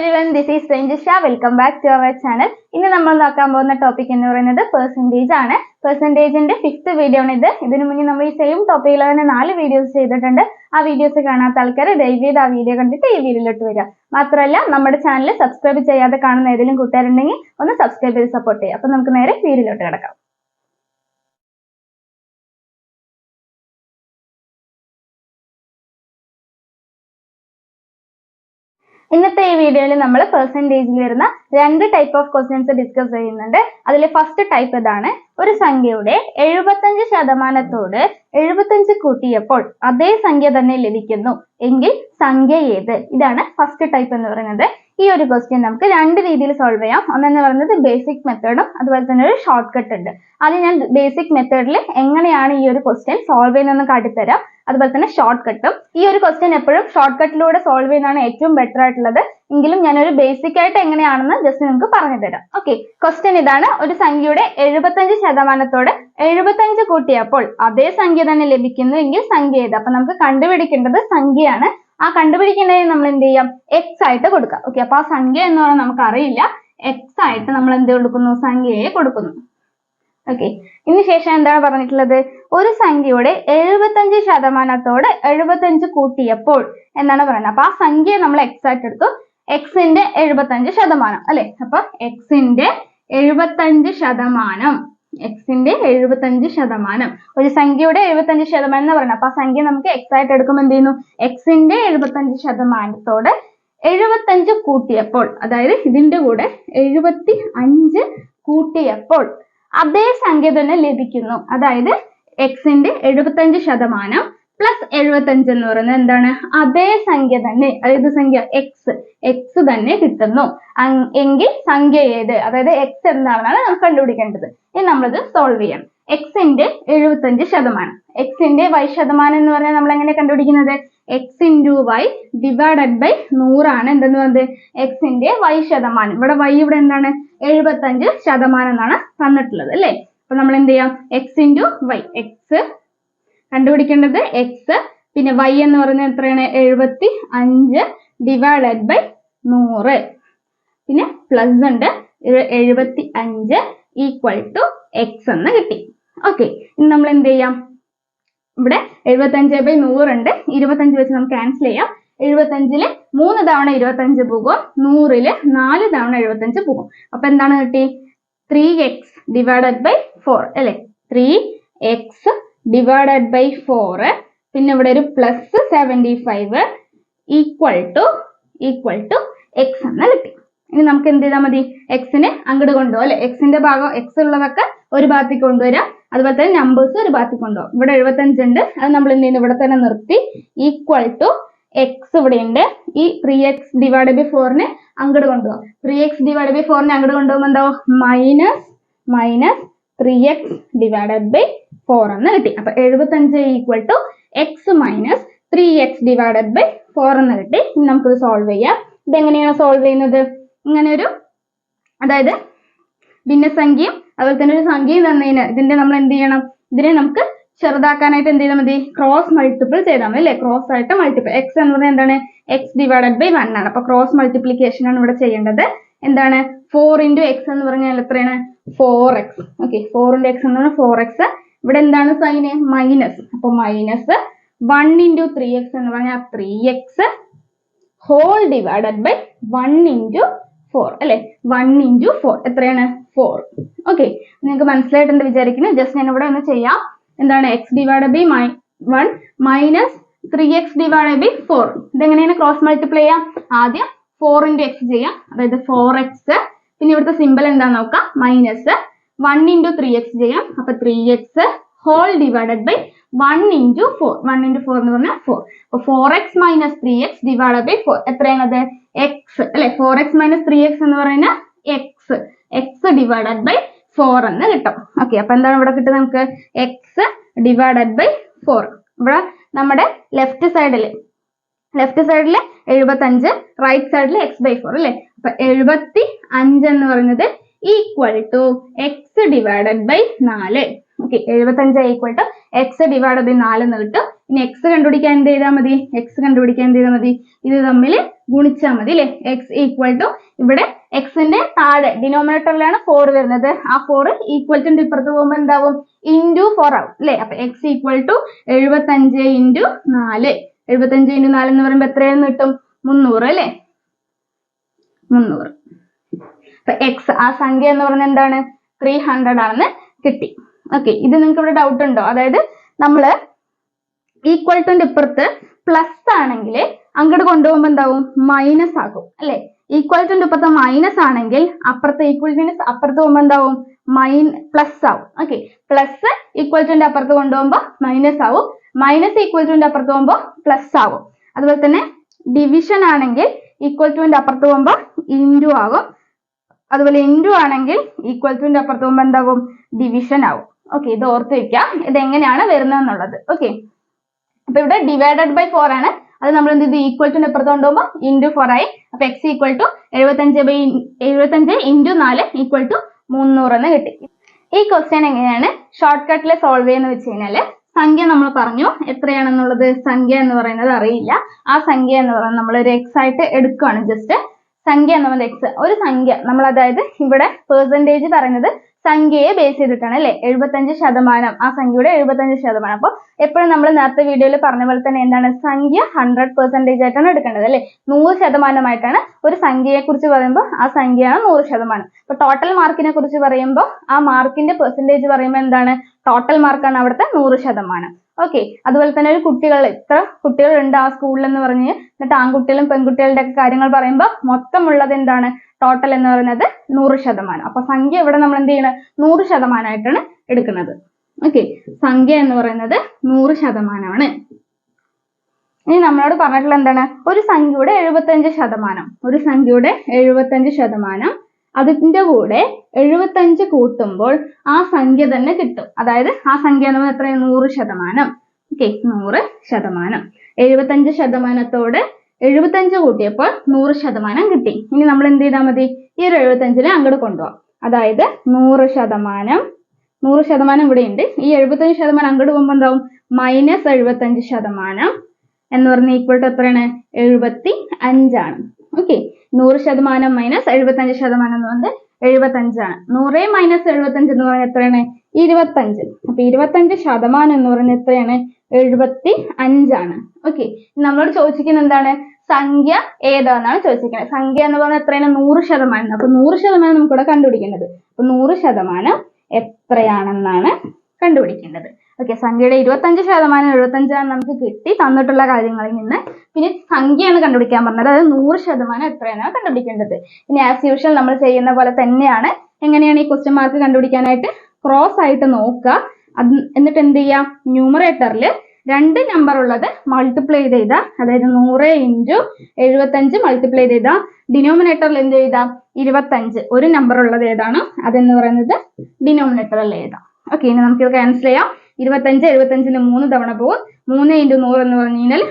Everyone this is Ranjisha welcome back to our channel ഇന്ന് നമ്മൾ നോക്കാൻ പോകുന്ന ടോപ്പിക് എന്ന് പറയുന്നത് പെർസെന്റേജ് ആണ്. പെർസെന്റേജിന്റെ ഫിഫ്ത്ത് വീഡിയോ ആണ് ഇത്. ഇതിനു മുന്നേ നമ്മൾ ഈ സെയിം ടോപ്പിക്കിൽ തന്നെ നാല് വീഡിയോസ് ചെയ്തിട്ടുണ്ട്. ആ വീഡിയോസ് കാണാത്ത ആൾക്കാർ ദയവീത് ആ വീഡിയോ കണ്ടിട്ട് ഈ വീഡിയോയിലോട്ട് വരിക. മാത്രമല്ല നമ്മുടെ ചാനൽ സബ്സ്ക്രൈബ് ചെയ്യാതെ കാണുന്ന ഏതെങ്കിലും കൂട്ടുകാരുണ്ടെങ്കിൽ ഒന്ന് സബ്സ്ക്രൈബ് ചെയ്ത് സപ്പോർട്ട് ചെയ്യുക. അപ്പൊ നമുക്ക് നേരെ വീഡിയോയിലോട്ട് കിടക്കാം. ഇന്നത്തെ ഈ വീഡിയോയിൽ നമ്മൾ പെർസെന്റേജിൽ വരുന്ന രണ്ട് ടൈപ്പ് ഓഫ് ക്വസ്റ്റ്യൻസ് ഡിസ്കസ് ചെയ്യുന്നുണ്ട്. അതിൽ ഫസ്റ്റ് ടൈപ്പ് ഇതാണ് ഒരു സംഖ്യയുടെ എഴുപത്തഞ്ച് ശതമാനത്തോട് എഴുപത്തഞ്ച് കൂട്ടിയപ്പോൾ അതേ സംഖ്യ തന്നെ ലഭിക്കുന്നു. എങ്കിൽ സംഖ്യ ഏത്? ഇതാണ് ഫസ്റ്റ് ടൈപ്പ് എന്ന് പറയുന്നത്. ഈ ഒരു ക്വസ്റ്റ്യൻ നമുക്ക് രണ്ട് രീതിയിൽ സോൾവ് ചെയ്യാം. ഒന്നെന്ന് പറയുന്നത് ബേസിക് മെത്തേഡും അതുപോലെ തന്നെ ഒരു ഷോർട്ട് കട്ട് ഉണ്ട്. അത് ഞാൻ ബേസിക് മെത്തേഡിൽ എങ്ങനെയാണ് ഈ ഒരു ക്വസ്റ്റ്യൻ സോൾവ് ചെയ്യുന്നതെന്ന് കാട്ടിത്തരാം. അതുപോലെ തന്നെ ഷോർട്ട് കട്ടും ഈ ഒരു ക്വസ്റ്റ്യൻ എപ്പോഴും ഷോർട്ട് കട്ടിലൂടെ സോൾവ് ചെയ്യുന്നതാണ് ഏറ്റവും ബെറ്റർ ആയിട്ടുള്ളത്. എങ്കിലും ഞാനൊരു ബേസിക് ആയിട്ട് എങ്ങനെയാണെന്ന് ജസ്റ്റ് നിങ്ങൾക്ക് പറഞ്ഞു തരാം ഓക്കെ ക്വസ്റ്റ്യൻ ഇതാണ്. ഒരു സംഖ്യയുടെ എഴുപത്തഞ്ച് ശതമാനത്തോട് എഴുപത്തഞ്ച് കൂട്ടിയപ്പോൾ അതേ സംഖ്യ തന്നെ ലഭിക്കുന്നു എങ്കിൽ സംഖ്യ ഏത്? അപ്പൊ നമുക്ക് കണ്ടുപിടിക്കേണ്ടത് സംഖ്യയാണ്. ആ കണ്ടുപിടിക്കേണ്ടതിന് നമ്മൾ എന്ത് ചെയ്യാം? എക്സ് ആയിട്ട് കൊടുക്കാം ഓക്കെ അപ്പൊ ആ സംഖ്യ എന്ന് പറഞ്ഞാൽ നമുക്ക് അറിയില്ല എക്സ് ആയിട്ട് നമ്മൾ എന്ത് കൊടുക്കുന്നു? സംഖ്യയെ കൊടുക്കുന്നു. ഓക്കെ ഇതിന് ശേഷം എന്താണ് പറഞ്ഞിട്ടുള്ളത്? ഒരു സംഖ്യയുടെ എഴുപത്തഞ്ച് ശതമാനത്തോട് എഴുപത്തഞ്ച് കൂട്ടിയപ്പോൾ എന്നാണ് പറയുന്നത്? അപ്പൊ ആ സംഖ്യ നമ്മൾ എക്സ് ആയിട്ട് എടുത്തു. എക്സിന്റെ എഴുപത്തഞ്ച് ശതമാനം അല്ലെ? അപ്പൊ എക്സിന്റെ എഴുപത്തഞ്ച് ശതമാനം. എക്സിന്റെ എഴുപത്തഞ്ച് ശതമാനം. ഒരു സംഖ്യയുടെ എഴുപത്തഞ്ച് ശതമാനം എന്ന് പറയുന്നത്? അപ്പൊ ആ സംഖ്യ നമുക്ക് എക്സ് ആയിട്ട് എടുക്കുമ്പോൾ എന്ത് ചെയ്യുന്നു? എക്സിന്റെ എഴുപത്തഞ്ച് ശതമാനത്തോട് എഴുപത്തഞ്ച് കൂട്ടിയപ്പോൾ അതായത് ഇതിന്റെ കൂടെ എഴുപത്തി അഞ്ച് കൂട്ടിയപ്പോൾ അതേ സംഖ്യ തന്നെ ലഭിക്കുന്നു. അതായത് എക്സിന്റെ എഴുപത്തഞ്ച് ശതമാനം പ്ലസ് എഴുപത്തഞ്ച് എന്ന് പറയുന്നത് എന്താണ്? അതേ സംഖ്യ തന്നെ. അതായത് സംഖ്യ? എക്സ് എക്സ് തന്നെ കിട്ടുന്നു. എങ്കിൽ സംഖ്യ ഏത്? അതായത് എക്സ് എന്താണെന്നാണ് നമുക്ക് കണ്ടുപിടിക്കേണ്ടത്. ഇനി നമ്മളിത് സോൾവ് ചെയ്യണം. എക്സിന്റെ എഴുപത്തഞ്ച് ശതമാനം. എക്സിന്റെ വൈ ശതമാനം എന്ന് പറഞ്ഞാൽ നമ്മൾ എങ്ങനെ കണ്ടുപിടിക്കുന്നത്? X into Y divided by നൂറാണ്. എന്തെന്ന് പറയുന്നത് എക്സിന്റെ വൈ ശതമാനം. ഇവിടെ വൈ ഇവിടെ എന്താണ്? എഴുപത്തഞ്ച് ശതമാനം എന്നാണ് തന്നിട്ടുള്ളത് അല്ലേ? അപ്പൊ നമ്മൾ എന്ത് ചെയ്യാം? എക്സ് ഇന്റു വൈ എക്സ് കണ്ടുപിടിക്കേണ്ടത് എക്സ് പിന്നെ വൈ എന്ന് പറയുന്നത് എത്രയാണ്? എഴുപത്തി അഞ്ച് ഡിവൈഡഡ് ബൈ നൂറ്. പിന്നെ പ്ലസ് ഉണ്ട്. എഴുപത്തി അഞ്ച് ഈക്വൽ ടു എക്സ് എന്ന് കിട്ടി. ഓക്കെ ഇനി നമ്മൾ എന്ത് ചെയ്യാം? ഇവിടെ എഴുപത്തഞ്ച് ബൈ നൂറുണ്ട് ഇരുപത്തഞ്ച് വെച്ച് നമുക്ക് ക്യാൻസൽ ചെയ്യാം. എഴുപത്തഞ്ചിൽ മൂന്ന് തവണ ഇരുപത്തഞ്ച് പോകും. നൂറിൽ നാല് തവണ എഴുപത്തഞ്ച് പോകും. അപ്പൊ എന്താണ് കിട്ടി? Three X divided by four അല്ലെ? Three X divided by four പിന്നെ ഇവിടെ ഒരു plus seventy five equal to equal to X എന്ന് കിട്ടി. ഇനി നമുക്ക് എന്ത് ചെയ്താൽ മതി? എക്സിനെ അങ്ങോട്ട് കൊണ്ടുപോകും അല്ലെ? എക്സിന്റെ ഭാഗം എക്സ് ഉള്ളതൊക്കെ ഒരു ഭാഗത്തേക്ക് കൊണ്ടുവരാം. അതുപോലെ തന്നെ നമ്പേഴ്സ് ഒരു ഭാഗത്തേക്ക് കൊണ്ടുപോകും. ഇവിടെ എഴുപത്തഞ്ച് ഉണ്ട്. അത് നമ്മൾ എന്ത് ചെയ്യുന്നു? ഇവിടെ തന്നെ നിർത്തി. ഈക്വൽ ടു എക്സ് ഇവിടെ ഉണ്ട്. ഈ ത്രീ എക്സ് ഡിവൈഡ് ബൈ ഫോറിനെ അങ്ങോട്ട് കൊണ്ടുപോകാം. ത്രീ എക്സ് ഡിവൈഡ് ബൈ ഫോറിനെ അങ്ങോട്ട് കൊണ്ടുപോകുമ്പോൾ എന്താവും minus minus three X divided by four എന്ന് കിട്ടി. അപ്പൊ എഴുപത്തഞ്ച് equal to X minus three X divided by four എന്ന് കിട്ടി. നമുക്കിത് സോൾവ് ചെയ്യാം. ഇതെങ്ങനെയാണ് സോൾവ് ചെയ്യുന്നത്? ഇങ്ങനെ ഒരു അതായത് ഭിന്നസംഖ്യയും അതുപോലെ തന്നെ ഒരു സംഖ്യയും തന്നതിന് ഇതിന്റെ നമ്മൾ എന്ത് ചെയ്യണം? ഇതിനെ നമുക്ക് ചെറുതാക്കാനായിട്ട് എന്ത് ചെയ്താൽ മതി. ക്രോസ് മൾട്ടിപ്പിൾ ചെയ്താൽ മതി അല്ലേ? ക്രോസ് ആയിട്ട് മൾട്ടിപ്പിൾ എക്സ് എന്ന് പറഞ്ഞാൽ എന്താണ്? എക്സ് ഡിവൈഡഡ് ബൈ വൺ ആണ്. അപ്പൊ ക്രോസ് മൾട്ടിപ്ലിക്കേഷൻ ആണ് ഇവിടെ ചെയ്യേണ്ടത്. എന്താണ്? ഫോർ ഇന്റു എക്സ് എന്ന് പറഞ്ഞാൽ എത്രയാണ്? Four X okay four into X എന്ന് പറഞ്ഞാൽ ഫോർ എക്സ് ഇവിടെ എന്താണ് സൈന് മൈനസ് അപ്പൊ minus one into three X എന്ന് പറഞ്ഞാൽ three X whole divided by one into four അല്ലെ? വൺ ഇന്റു ഫോർ എത്രയാണ്? ഫോർ ഓക്കെ നിങ്ങൾക്ക് മനസ്സിലായിട്ടുണ്ട് വിചാരിക്കുന്നത്? ജസ്റ്റ് ഞാൻ ഇവിടെ ഒന്ന് ചെയ്യാം. എന്താണ്? X divide by my one minus three X divide by four ഇതെങ്ങനെയാണ് ക്രോസ് മൾട്ടിപ്ലൈ ചെയ്യാം? ആദ്യം ഫോർ ഇന്റു എക്സ് ചെയ്യാം. അതായത് ഫോർ എക്സ് പിന്നെ ഇവിടുത്തെ സിമ്പിൾ എന്താന്ന് നോക്കാം? Minus one into three X ചെയ്യാം. അപ്പൊ three X whole divided by one into four one into four എന്ന് പറഞ്ഞാൽ ഫോർ അപ്പൊ four X minus three X divide by four എത്രയാണത് X അല്ലെ? Four X minus three X എന്ന് പറയുന്ന X X divided by four എന്ന് കിട്ടും. Okay അപ്പൊ എന്താണ് ഇവിടെ കിട്ടുന്നത് നമുക്ക്? എക്സ് ഡിവൈഡഡ് ബൈ ഫോർ ഇവിടെ നമ്മുടെ ലെഫ്റ്റ് സൈഡിൽ ലെഫ്റ്റ് സൈഡിൽ എഴുപത്തഞ്ച് റൈറ്റ് സൈഡിൽ എക്സ് ബൈ ഫോർ അല്ലെ? അപ്പൊ എഴുപത്തി അഞ്ച് എന്ന് പറയുന്നത് equal to X divided by നാല്. ഓക്കെ എഴുപത്തഞ്ച് equal to X divide by നാല് എന്ന് കിട്ടും. ഇനി എക്സ് കണ്ടുപിടിക്കാൻ എന്ത് ചെയ്താൽ മതി? എക്സ് കണ്ടുപിടിക്കാൻ എന്ത് ചെയ്താൽ മതി? ഇത് തമ്മിൽ ഗുണിച്ചാൽ മതി അല്ലെ? എക്സ് ഈക്വൽ ടു ഇവിടെ എക്സിന്റെ താഴെ ഡിനോമിനേറ്ററിലാണ് ഫോർ വരുന്നത്. ആ ഫോർ ഈക്വൽ ടു ഇപ്പുറത്ത് പോകുമ്പോൾ എന്താവും? ഇന്റു ഫോർ ആവും അല്ലെ? അപ്പൊ എക്സ് ഈക്വൽ ടു എഴുപത്തഞ്ച് ഇന്റു നാല്. എഴുപത്തഞ്ച് ഇന്റു നാല് എന്ന് പറയുമ്പോൾ എത്രയെന്ന് കിട്ടും? മുന്നൂറ് അല്ലെ? മുന്നൂറ്. അപ്പൊ എക്സ് ആ സംഖ്യ എന്ന് പറയുന്നത് എന്താണ്? ത്രീ ഹൺഡ്രഡ് ആണെന്ന് കിട്ടി. ഓക്കെ ഇത് നിങ്ങൾക്ക് ഇവിടെ ഡൗട്ട് ഉണ്ടോ? അതായത് നമ്മൾ ഈക്വൽ ടുന്റെ ഇപ്പുറത്ത് പ്ലസ് ആണെങ്കിൽ അങ്ങോട്ട് കൊണ്ടുപോകുമ്പോൾ എന്താവും? മൈനസ് ആകും അല്ലെ? ഈക്വൽ ടുന്റെ ഇപ്പുറത്ത് മൈനസ് ആണെങ്കിൽ അപ്പുറത്തെ ഈക്വൽ ടുന്റെ അപ്പുറത്ത് പോകുമ്പോൾ എന്താവും? മൈൻ പ്ലസ് ആവും ഓക്കെ പ്ലസ് ഈക്വൽ ടുന്റെ അപ്പുറത്ത് കൊണ്ടുപോകുമ്പോൾ മൈനസ് ആവും. മൈനസ് ഈക്വൽ ടുന്റെ അപ്പുറത്ത് പോകുമ്പോൾ പ്ലസ് ആവും. അതുപോലെ തന്നെ ഡിവിഷൻ ആണെങ്കിൽ ഈക്വൽ ടുന്റെ അപ്പുറത്ത് പോകുമ്പോൾ ഇന്റു ആകും. അതുപോലെ ഇന്റു ആണെങ്കിൽ ഈക്വൽ ടുന്റെ അപ്പുറത്ത് പോകുമ്പോൾ എന്താവും? ഡിവിഷൻ ആവും. ഓക്കെ ഇത് ഓർത്ത് വെക്കാം. ഇത് എങ്ങനെയാണ് വരുന്നത് എന്നുള്ളത് ഓക്കെ അപ്പൊ ഇവിടെ ഡിവൈഡഡ് ബൈ ഫോർ ആണ്. അത് നമ്മൾ എന്ത് ചെയ്തു? ഈക്വൽ ടു അപ്പുറത്ത് കൊണ്ടുപോകുമ്പോൾ ഇന്റു ഫോർ ആയി. അപ്പൊ എക്സ് ഈക്വൽ ടു എഴുപത്തഞ്ച് ബൈ എഴുപത്തഞ്ച് ഇന്റു നാല് ഈക്വൽ ടു മുന്നൂറ് എന്ന് കിട്ടി. ഈ ക്വസ്റ്റ്യൻ എങ്ങനെയാണ്? ഷോർട്ട് കട്ടിൽ സോൾവ് ചെയ്യുന്ന വെച്ച് കഴിഞ്ഞാൽ സംഖ്യ നമ്മൾ പറഞ്ഞു. എത്രയാണെന്നുള്ളത്? സംഖ്യ എന്ന് പറയുന്നത് അറിയില്ല. ആ സംഖ്യ എന്ന് പറയുന്നത് നമ്മൾ ഒരു എക്സ് ആയിട്ട് എടുക്കുകയാണ് ജസ്റ്റ് സംഖ്യ എന്ന് പറയുന്നത് എക്സ് ഒരു സംഖ്യ. നമ്മൾ അതായത് ഇവിടെ പെർസെന്റേജ് പറയുന്നത് സംഖ്യയെ ബേസ് ചെയ്തിട്ടാണ് അല്ലെ? എഴുപത്തഞ്ച് ശതമാനം. ആ സംഖ്യയുടെ എഴുപത്തഞ്ച് ശതമാനം. അപ്പോൾ എപ്പോഴും നമ്മൾ നേരത്തെ വീഡിയോയിൽ പറഞ്ഞ പോലെ തന്നെ എന്താണ്? സംഖ്യ ഹൺഡ്രഡ് പെർസെന്റേജ് ആയിട്ടാണ് എടുക്കേണ്ടത് അല്ലെ? നൂറ് ശതമാനമായിട്ടാണ് ഒരു സംഖ്യയെ കുറിച്ച് പറയുമ്പോൾ ആ സംഖ്യയാണ് നൂറ് ശതമാനം. അപ്പൊ ടോട്ടൽ മാർക്കിനെ കുറിച്ച് പറയുമ്പോൾ ആ മാർക്കിന്റെ പെർസെന്റേജ് പറയുമ്പോൾ എന്താണ്? ടോട്ടൽ മാർക്കാണ് അവിടുത്തെ നൂറ് ശതമാനം. ഓക്കെ അതുപോലെ തന്നെ ഒരു കുട്ടികൾ ഇത്ര കുട്ടികളുണ്ട് ആ സ്കൂളിൽ എന്ന് പറഞ്ഞ് എന്നിട്ട് ആൺകുട്ടികളും പെൺകുട്ടികളുടെ ഒക്കെ കാര്യങ്ങൾ പറയുമ്പോൾ മൊത്തമുള്ളത് എന്താണ്? ടോട്ടൽ എന്ന് പറയുന്നത് നൂറ് ശതമാനം. അപ്പൊ സംഖ്യ ഇവിടെ നമ്മൾ എന്ത് ചെയ്യണം? നൂറ് ശതമാനമായിട്ടാണ് എടുക്കുന്നത്. ഓക്കെ സംഖ്യ എന്ന് പറയുന്നത് നൂറ് ശതമാനമാണ്. ഇനി നമ്മളോട് പറഞ്ഞിട്ടുള്ള എന്താണ്? ഒരു സംഖ്യയുടെ എഴുപത്തഞ്ച് ശതമാനം. ഒരു സംഖ്യയുടെ എഴുപത്തഞ്ച് ശതമാനം. അതിന്റെ കൂടെ എഴുപത്തഞ്ച് കൂട്ടുമ്പോൾ ആ സംഖ്യ തന്നെ കിട്ടും. അതായത് ആ സംഖ്യ എന്ന് പറയുന്നത് എത്രയാണ്? നൂറ് ശതമാനം. ഓക്കെ നൂറ് ശതമാനം. എഴുപത്തഞ്ച് ശതമാനത്തോട് എഴുപത്തഞ്ച് കൂട്ടിയപ്പോൾ നൂറ് ശതമാനം കിട്ടി. ഇനി നമ്മൾ എന്ത് ചെയ്താൽ മതി? ഈ ഒരു എഴുപത്തഞ്ചിനെ അങ്ങോട്ട് കൊണ്ടുപോകാം അതായത് നൂറ് ശതമാനം നൂറ് ശതമാനം ഇവിടെ ഉണ്ട്. ഈ എഴുപത്തഞ്ച് ശതമാനം അങ്ങോട്ട് പോകുമ്പോൾ എന്താവും? മൈനസ് എഴുപത്തഞ്ച് ശതമാനം എന്ന് പറഞ്ഞ ഈക്വൽ ടു എത്രയാണ്? എഴുപത്തി അഞ്ചാണ് ഓക്കെ നൂറ് ശതമാനം മൈനസ് എഴുപത്തഞ്ച് ശതമാനം എന്ന് പറയുന്നത് എഴുപത്തഞ്ചാണ്. നൂറ് മൈനസ് എഴുപത്തഞ്ച് എന്ന് പറഞ്ഞാൽ എത്രയാണ്? ഇരുപത്തഞ്ച്. അപ്പൊ ഇരുപത്തഞ്ച് ശതമാനം എന്ന് പറഞ്ഞാൽ എത്രയാണ്? എഴുപത്തി അഞ്ചാണ് ഓക്കെ നമ്മളോട് ചോദിച്ചിരിക്കുന്നത് എന്താണ്? സംഖ്യ ഏതാണെന്നാണ് ചോദിച്ചിരിക്കുന്നത്. സംഖ്യ എന്ന് പറഞ്ഞാൽ എത്രയാണ്? നൂറ് ശതമാനം. അപ്പൊ നൂറ് ശതമാനം നമുക്കിവിടെ കണ്ടുപിടിക്കേണ്ടത്. അപ്പൊ നൂറ് ശതമാനം എത്രയാണെന്നാണ് കണ്ടുപിടിക്കേണ്ടത്. ഓക്കെ സംഖ്യയുടെ ഇരുപത്തഞ്ച് ശതമാനം എഴുപത്തഞ്ചാണ് നമുക്ക് കിട്ടി തന്നിട്ടുള്ള കാര്യങ്ങളിൽ നിന്ന്. പിന്നെ സംഖ്യയാണ് കണ്ടുപിടിക്കാൻ പറഞ്ഞത്. അതായത് നൂറ് ശതമാനം എത്രയാണ് കണ്ടുപിടിക്കേണ്ടത്. ഇനി ആസ് യൂഷ്വൽ നമ്മൾ ചെയ്യുന്ന പോലെ തന്നെയാണ്. എങ്ങനെയാണ് ഈ ക്വസ്റ്റ്യൻ മാർക്ക് കണ്ടുപിടിക്കാനായിട്ട്? ക്രോസ് ആയിട്ട് നോക്കുക. അത് എന്നിട്ട് എന്ത് ചെയ്യാം? ന്യൂമറേറ്ററിൽ രണ്ട് നമ്പർ ഉള്ളത് മൾട്ടിപ്ലൈ ചെയ്ത അതായത് നൂറ് ഇന്റു എഴുപത്തഞ്ച് മൾട്ടിപ്ലൈ ചെയ്ത ഡിനോമിനേറ്ററിൽ എന്ത് ചെയ്താം ഇരുപത്തഞ്ച്. ഒരു നമ്പർ ഉള്ളത് ഏതാണ്? അതെന്ന് പറയുന്നത് ഡിനോമിനേറ്ററിൽ എഴുതാം ഓക്കെ ഇനി നമുക്ക് ഇത് ക്യാൻസൽ ചെയ്യാം. ഇരുപത്തഞ്ച് എഴുപത്തഞ്ചിന് മൂന്ന് തവണ പോകും. മൂന്ന് ഇന്റു നൂറ് എന്ന് പറഞ്ഞു കഴിഞ്ഞാൽ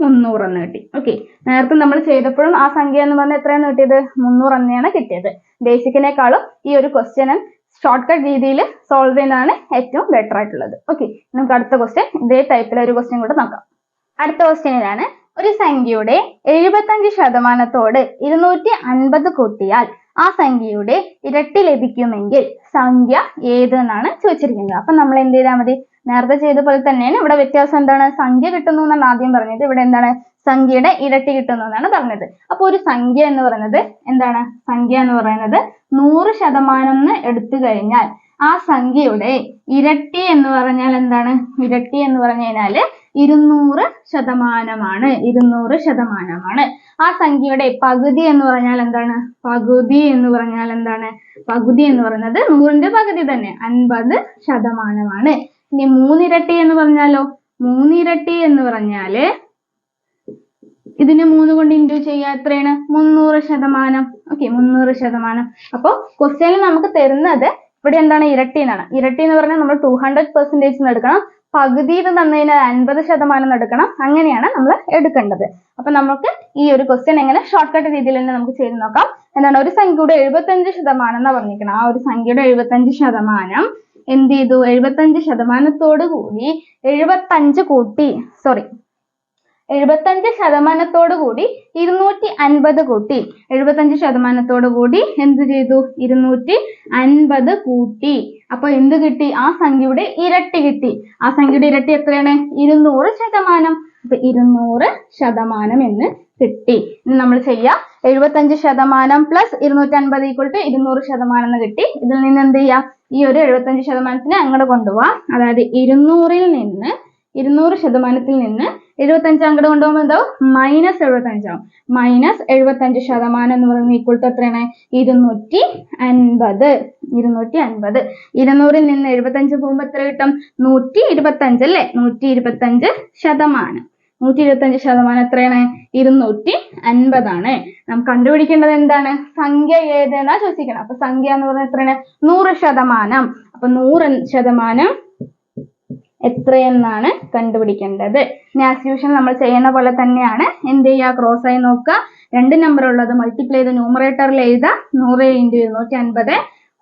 മുന്നൂറ് എന്ന് കിട്ടി. ഓക്കെ നേരത്തെ നമ്മൾ ചെയ്തപ്പോഴും ആ സംഖ്യ എന്ന് പറഞ്ഞാൽ എത്രയാണ് കിട്ടിയത്? മുന്നൂറ് തന്നെയാണ് കിട്ടിയത്. ബേസിക്കിനേക്കാളും ഈ ഒരു ക്വസ്റ്റ്യൻ ഷോർട്ട് കട്ട് രീതിയിൽ സോൾവ് ചെയ്യുന്നതാണ് ഏറ്റവും ബെറ്റർ ആയിട്ടുള്ളത്. ഓക്കെ നമുക്ക് അടുത്ത ക്വസ്റ്റ്യൻ ഇതേ ടൈപ്പിലെ ഒരു ക്വസ്റ്റ്യൻ കൂടെ നോക്കാം. അടുത്ത ക്വസ്റ്റ്യനിലാണ് ഒരു സംഖ്യയുടെ എഴുപത്തഞ്ച് ശതമാനത്തോട് ഇരുന്നൂറ്റി അൻപത് കൂട്ടിയാൽ ആ സംഖ്യയുടെ ഇരട്ടി ലഭിക്കുമെങ്കിൽ സംഖ്യ ഏത് എന്നാണ് ചോദിച്ചിരിക്കുന്നത്. അപ്പൊ നമ്മൾ എന്ത് ചെയ്താൽ മതി? നേരത്തെ ചെയ്ത പോലെ തന്നെയാണ്. ഇവിടെ വ്യത്യാസം എന്താണ്? സംഖ്യ കിട്ടുന്നു എന്നാണ് ആദ്യം പറഞ്ഞത്. ഇവിടെ എന്താണ്? സംഖ്യയുടെ ഇരട്ടി കിട്ടുന്നു എന്നാണ് പറഞ്ഞത്. അപ്പൊ ഒരു സംഖ്യ എന്ന് പറയുന്നത് എന്താണ്? സംഖ്യ എന്ന് പറയുന്നത് നൂറ് ശതമാനം എന്ന് എടുത്തു കഴിഞ്ഞാൽ ആ സംഖ്യയുടെ ഇരട്ടി എന്ന് പറഞ്ഞാൽ എന്താണ്? ഇരട്ടി എന്ന് പറഞ്ഞു കഴിഞ്ഞാൽ ഇരുന്നൂറ് ശതമാനമാണ്. ഇരുന്നൂറ് ശതമാനമാണ്. ആ സംഖ്യയുടെ പകുതി എന്ന് പറഞ്ഞാൽ എന്താണ്? പകുതി എന്ന് പറഞ്ഞാൽ എന്താണ്? പകുതി എന്ന് പറയുന്നത് നൂറിന്റെ പകുതി തന്നെ. അൻപത് ശതമാനമാണ്. ഇനി മൂന്നിരട്ടി എന്ന് പറഞ്ഞാലോ? മൂന്നിരട്ടി എന്ന് പറഞ്ഞാൽ ഇതിന് മൂന്ന് കൊണ്ട് ഇന്റു ചെയ്യുക എത്രയാണ്? മുന്നൂറ് ശതമാനം. ഓക്കെ മുന്നൂറ് ശതമാനം. അപ്പോൾ ക്വസ്റ്റ്യനിൽ നമുക്ക് തരുന്നത് ഇവിടെ എന്താണ്? ഇരട്ടി എന്നാണ്. ഇരട്ടി എന്ന് പറഞ്ഞാൽ നമ്മൾ ടു ഹൺഡ്രഡ് പെർസെന്റേജ് എടുക്കണം. പകുതി തന്നതിന് അൻപത് ശതമാനം എടുക്കണം. അങ്ങനെയാണ് നമ്മൾ എടുക്കേണ്ടത്. അപ്പൊ നമുക്ക് ഈ ഒരു ക്വസ്റ്റ്യൻ എങ്ങനെ ഷോർട്ട് കട്ട് രീതിയിൽ തന്നെ നമുക്ക് ചെയ്ത് നോക്കാം. എന്താണ്? ഒരു സംഖ്യയുടെ എഴുപത്തഞ്ച് ശതമാനം എന്നാ പറഞ്ഞിരിക്കണം. ആ ഒരു സംഖ്യയുടെ എഴുപത്തഞ്ച് ശതമാനം എന്ത് ചെയ്തു? എഴുപത്തഞ്ച് ശതമാനത്തോട് കൂടി എഴുപത്തഞ്ച് കൂട്ടി സോറി എഴുപത്തഞ്ച് ശതമാനത്തോടു കൂടി ഇരുന്നൂറ്റി അൻപത് കൂട്ടി. എഴുപത്തഞ്ച് ശതമാനത്തോടു കൂടി എന്ത് ചെയ്തു? ഇരുന്നൂറ്റി അൻപത് കൂട്ടി. അപ്പൊ എന്ത് കിട്ടി? ആ സംഖ്യയുടെ ഇരട്ടി കിട്ടി. ആ സംഖ്യയുടെ ഇരട്ടി എത്രയാണ്? ഇരുന്നൂറ് ശതമാനം. അപ്പൊ ഇരുന്നൂറ് ശതമാനം എന്ന് കിട്ടി. ഇനി നമ്മൾ ചെയ്യാം. എഴുപത്തഞ്ച് ശതമാനം പ്ലസ് ഇരുന്നൂറ്റി അൻപത് ഈക്വൽ ടു ഇരുന്നൂറ് ശതമാനം എന്ന് കിട്ടി. ഇതിൽ നിന്ന് എന്ത് ചെയ്യാം? ഈ ഒരു എഴുപത്തഞ്ച് ശതമാനത്തിന് അങ്ങോട്ട് കൊണ്ടുപോവാം. അതായത് ഇരുന്നൂറിൽ നിന്ന് ഇരുന്നൂറ് ശതമാനത്തിൽ നിന്ന് എഴുപത്തഞ്ച് അങ്ങോട്ട് കൊണ്ടുപോകുമ്പോൾ എന്താവും? മൈനസ് എഴുപത്തഞ്ചാവും മൈനസ് എഴുപത്തഞ്ച് ശതമാനം എന്ന് പറയുന്നത് ഈക്വൽ ടു എത്രയാണ്? ഇരുന്നൂറ്റി അൻപത്. ഇരുന്നൂറ്റി അൻപത്. ഇരുന്നൂറിൽ നിന്ന് എഴുപത്തഞ്ച് പോകുമ്പോൾ എത്ര കിട്ടും? നൂറ്റി ഇരുപത്തഞ്ച് അല്ലേ? നൂറ്റി ഇരുപത്തഞ്ച് ശതമാനം. നൂറ്റി ഇരുപത്തഞ്ച് ശതമാനം എത്രയാണ്? ഇരുന്നൂറ്റി അൻപതാണ്. നാം കണ്ടുപിടിക്കേണ്ടത് എന്താണ്? സംഖ്യ ഏതെന്നാ ചോദിക്കണം അപ്പൊ സംഖ്യ എന്ന് പറഞ്ഞാൽ എത്രയാണ്? നൂറ് ശതമാനം. അപ്പൊ നൂറ് ശതമാനം എത്രയെന്നാണ് കണ്ടുപിടിക്കേണ്ടത്. ആസ് യൂഷ്വൽ നമ്മൾ ചെയ്യുന്ന പോലെ തന്നെയാണ്. എന്ത് ചെയ്യുക? ക്രോസ് ആയി നോക്കുക. രണ്ട് നമ്പർ ഉള്ളത് മൾട്ടിപ്ലൈ ചെയ്ത് ന്യൂമറേറ്ററിൽ എഴുതുക. നൂറ് ഇന്റു ഇരുന്നൂറ്റി അൻപത്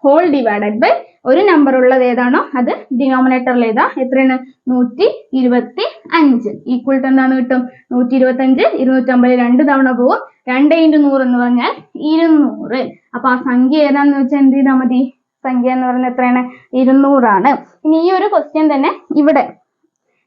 ഹോൾ ഡിവൈഡഡ് ബൈ ഒരു നമ്പർ ഉള്ളത് ഏതാണോ അത് ഡിനോമിനേറ്ററിൽ എഴുതാം എത്രയാണ്? നൂറ്റി ഇരുപത്തി അഞ്ച് ഈക്വൽ ടു എന്താണ് കിട്ടും? നൂറ്റി ഇരുപത്തി അഞ്ച് ഇരുന്നൂറ്റമ്പത് രണ്ട് തവണ പോകും രണ്ട് ഇന്റു നൂറ് എന്ന് പറഞ്ഞാൽ ഇരുന്നൂറ്. അപ്പൊ ആ സംഖ്യ ഏതാന്ന് വെച്ചാൽ എന്ത് ചെയ്താൽ മതി? സംഖ്യ എന്ന് പറയുന്നത് എത്രയാണ്? ഇരുന്നൂറാണ്. ഇനി ഈ ഒരു ക്വസ്റ്റ്യൻ തന്നെ ഇവിടെ.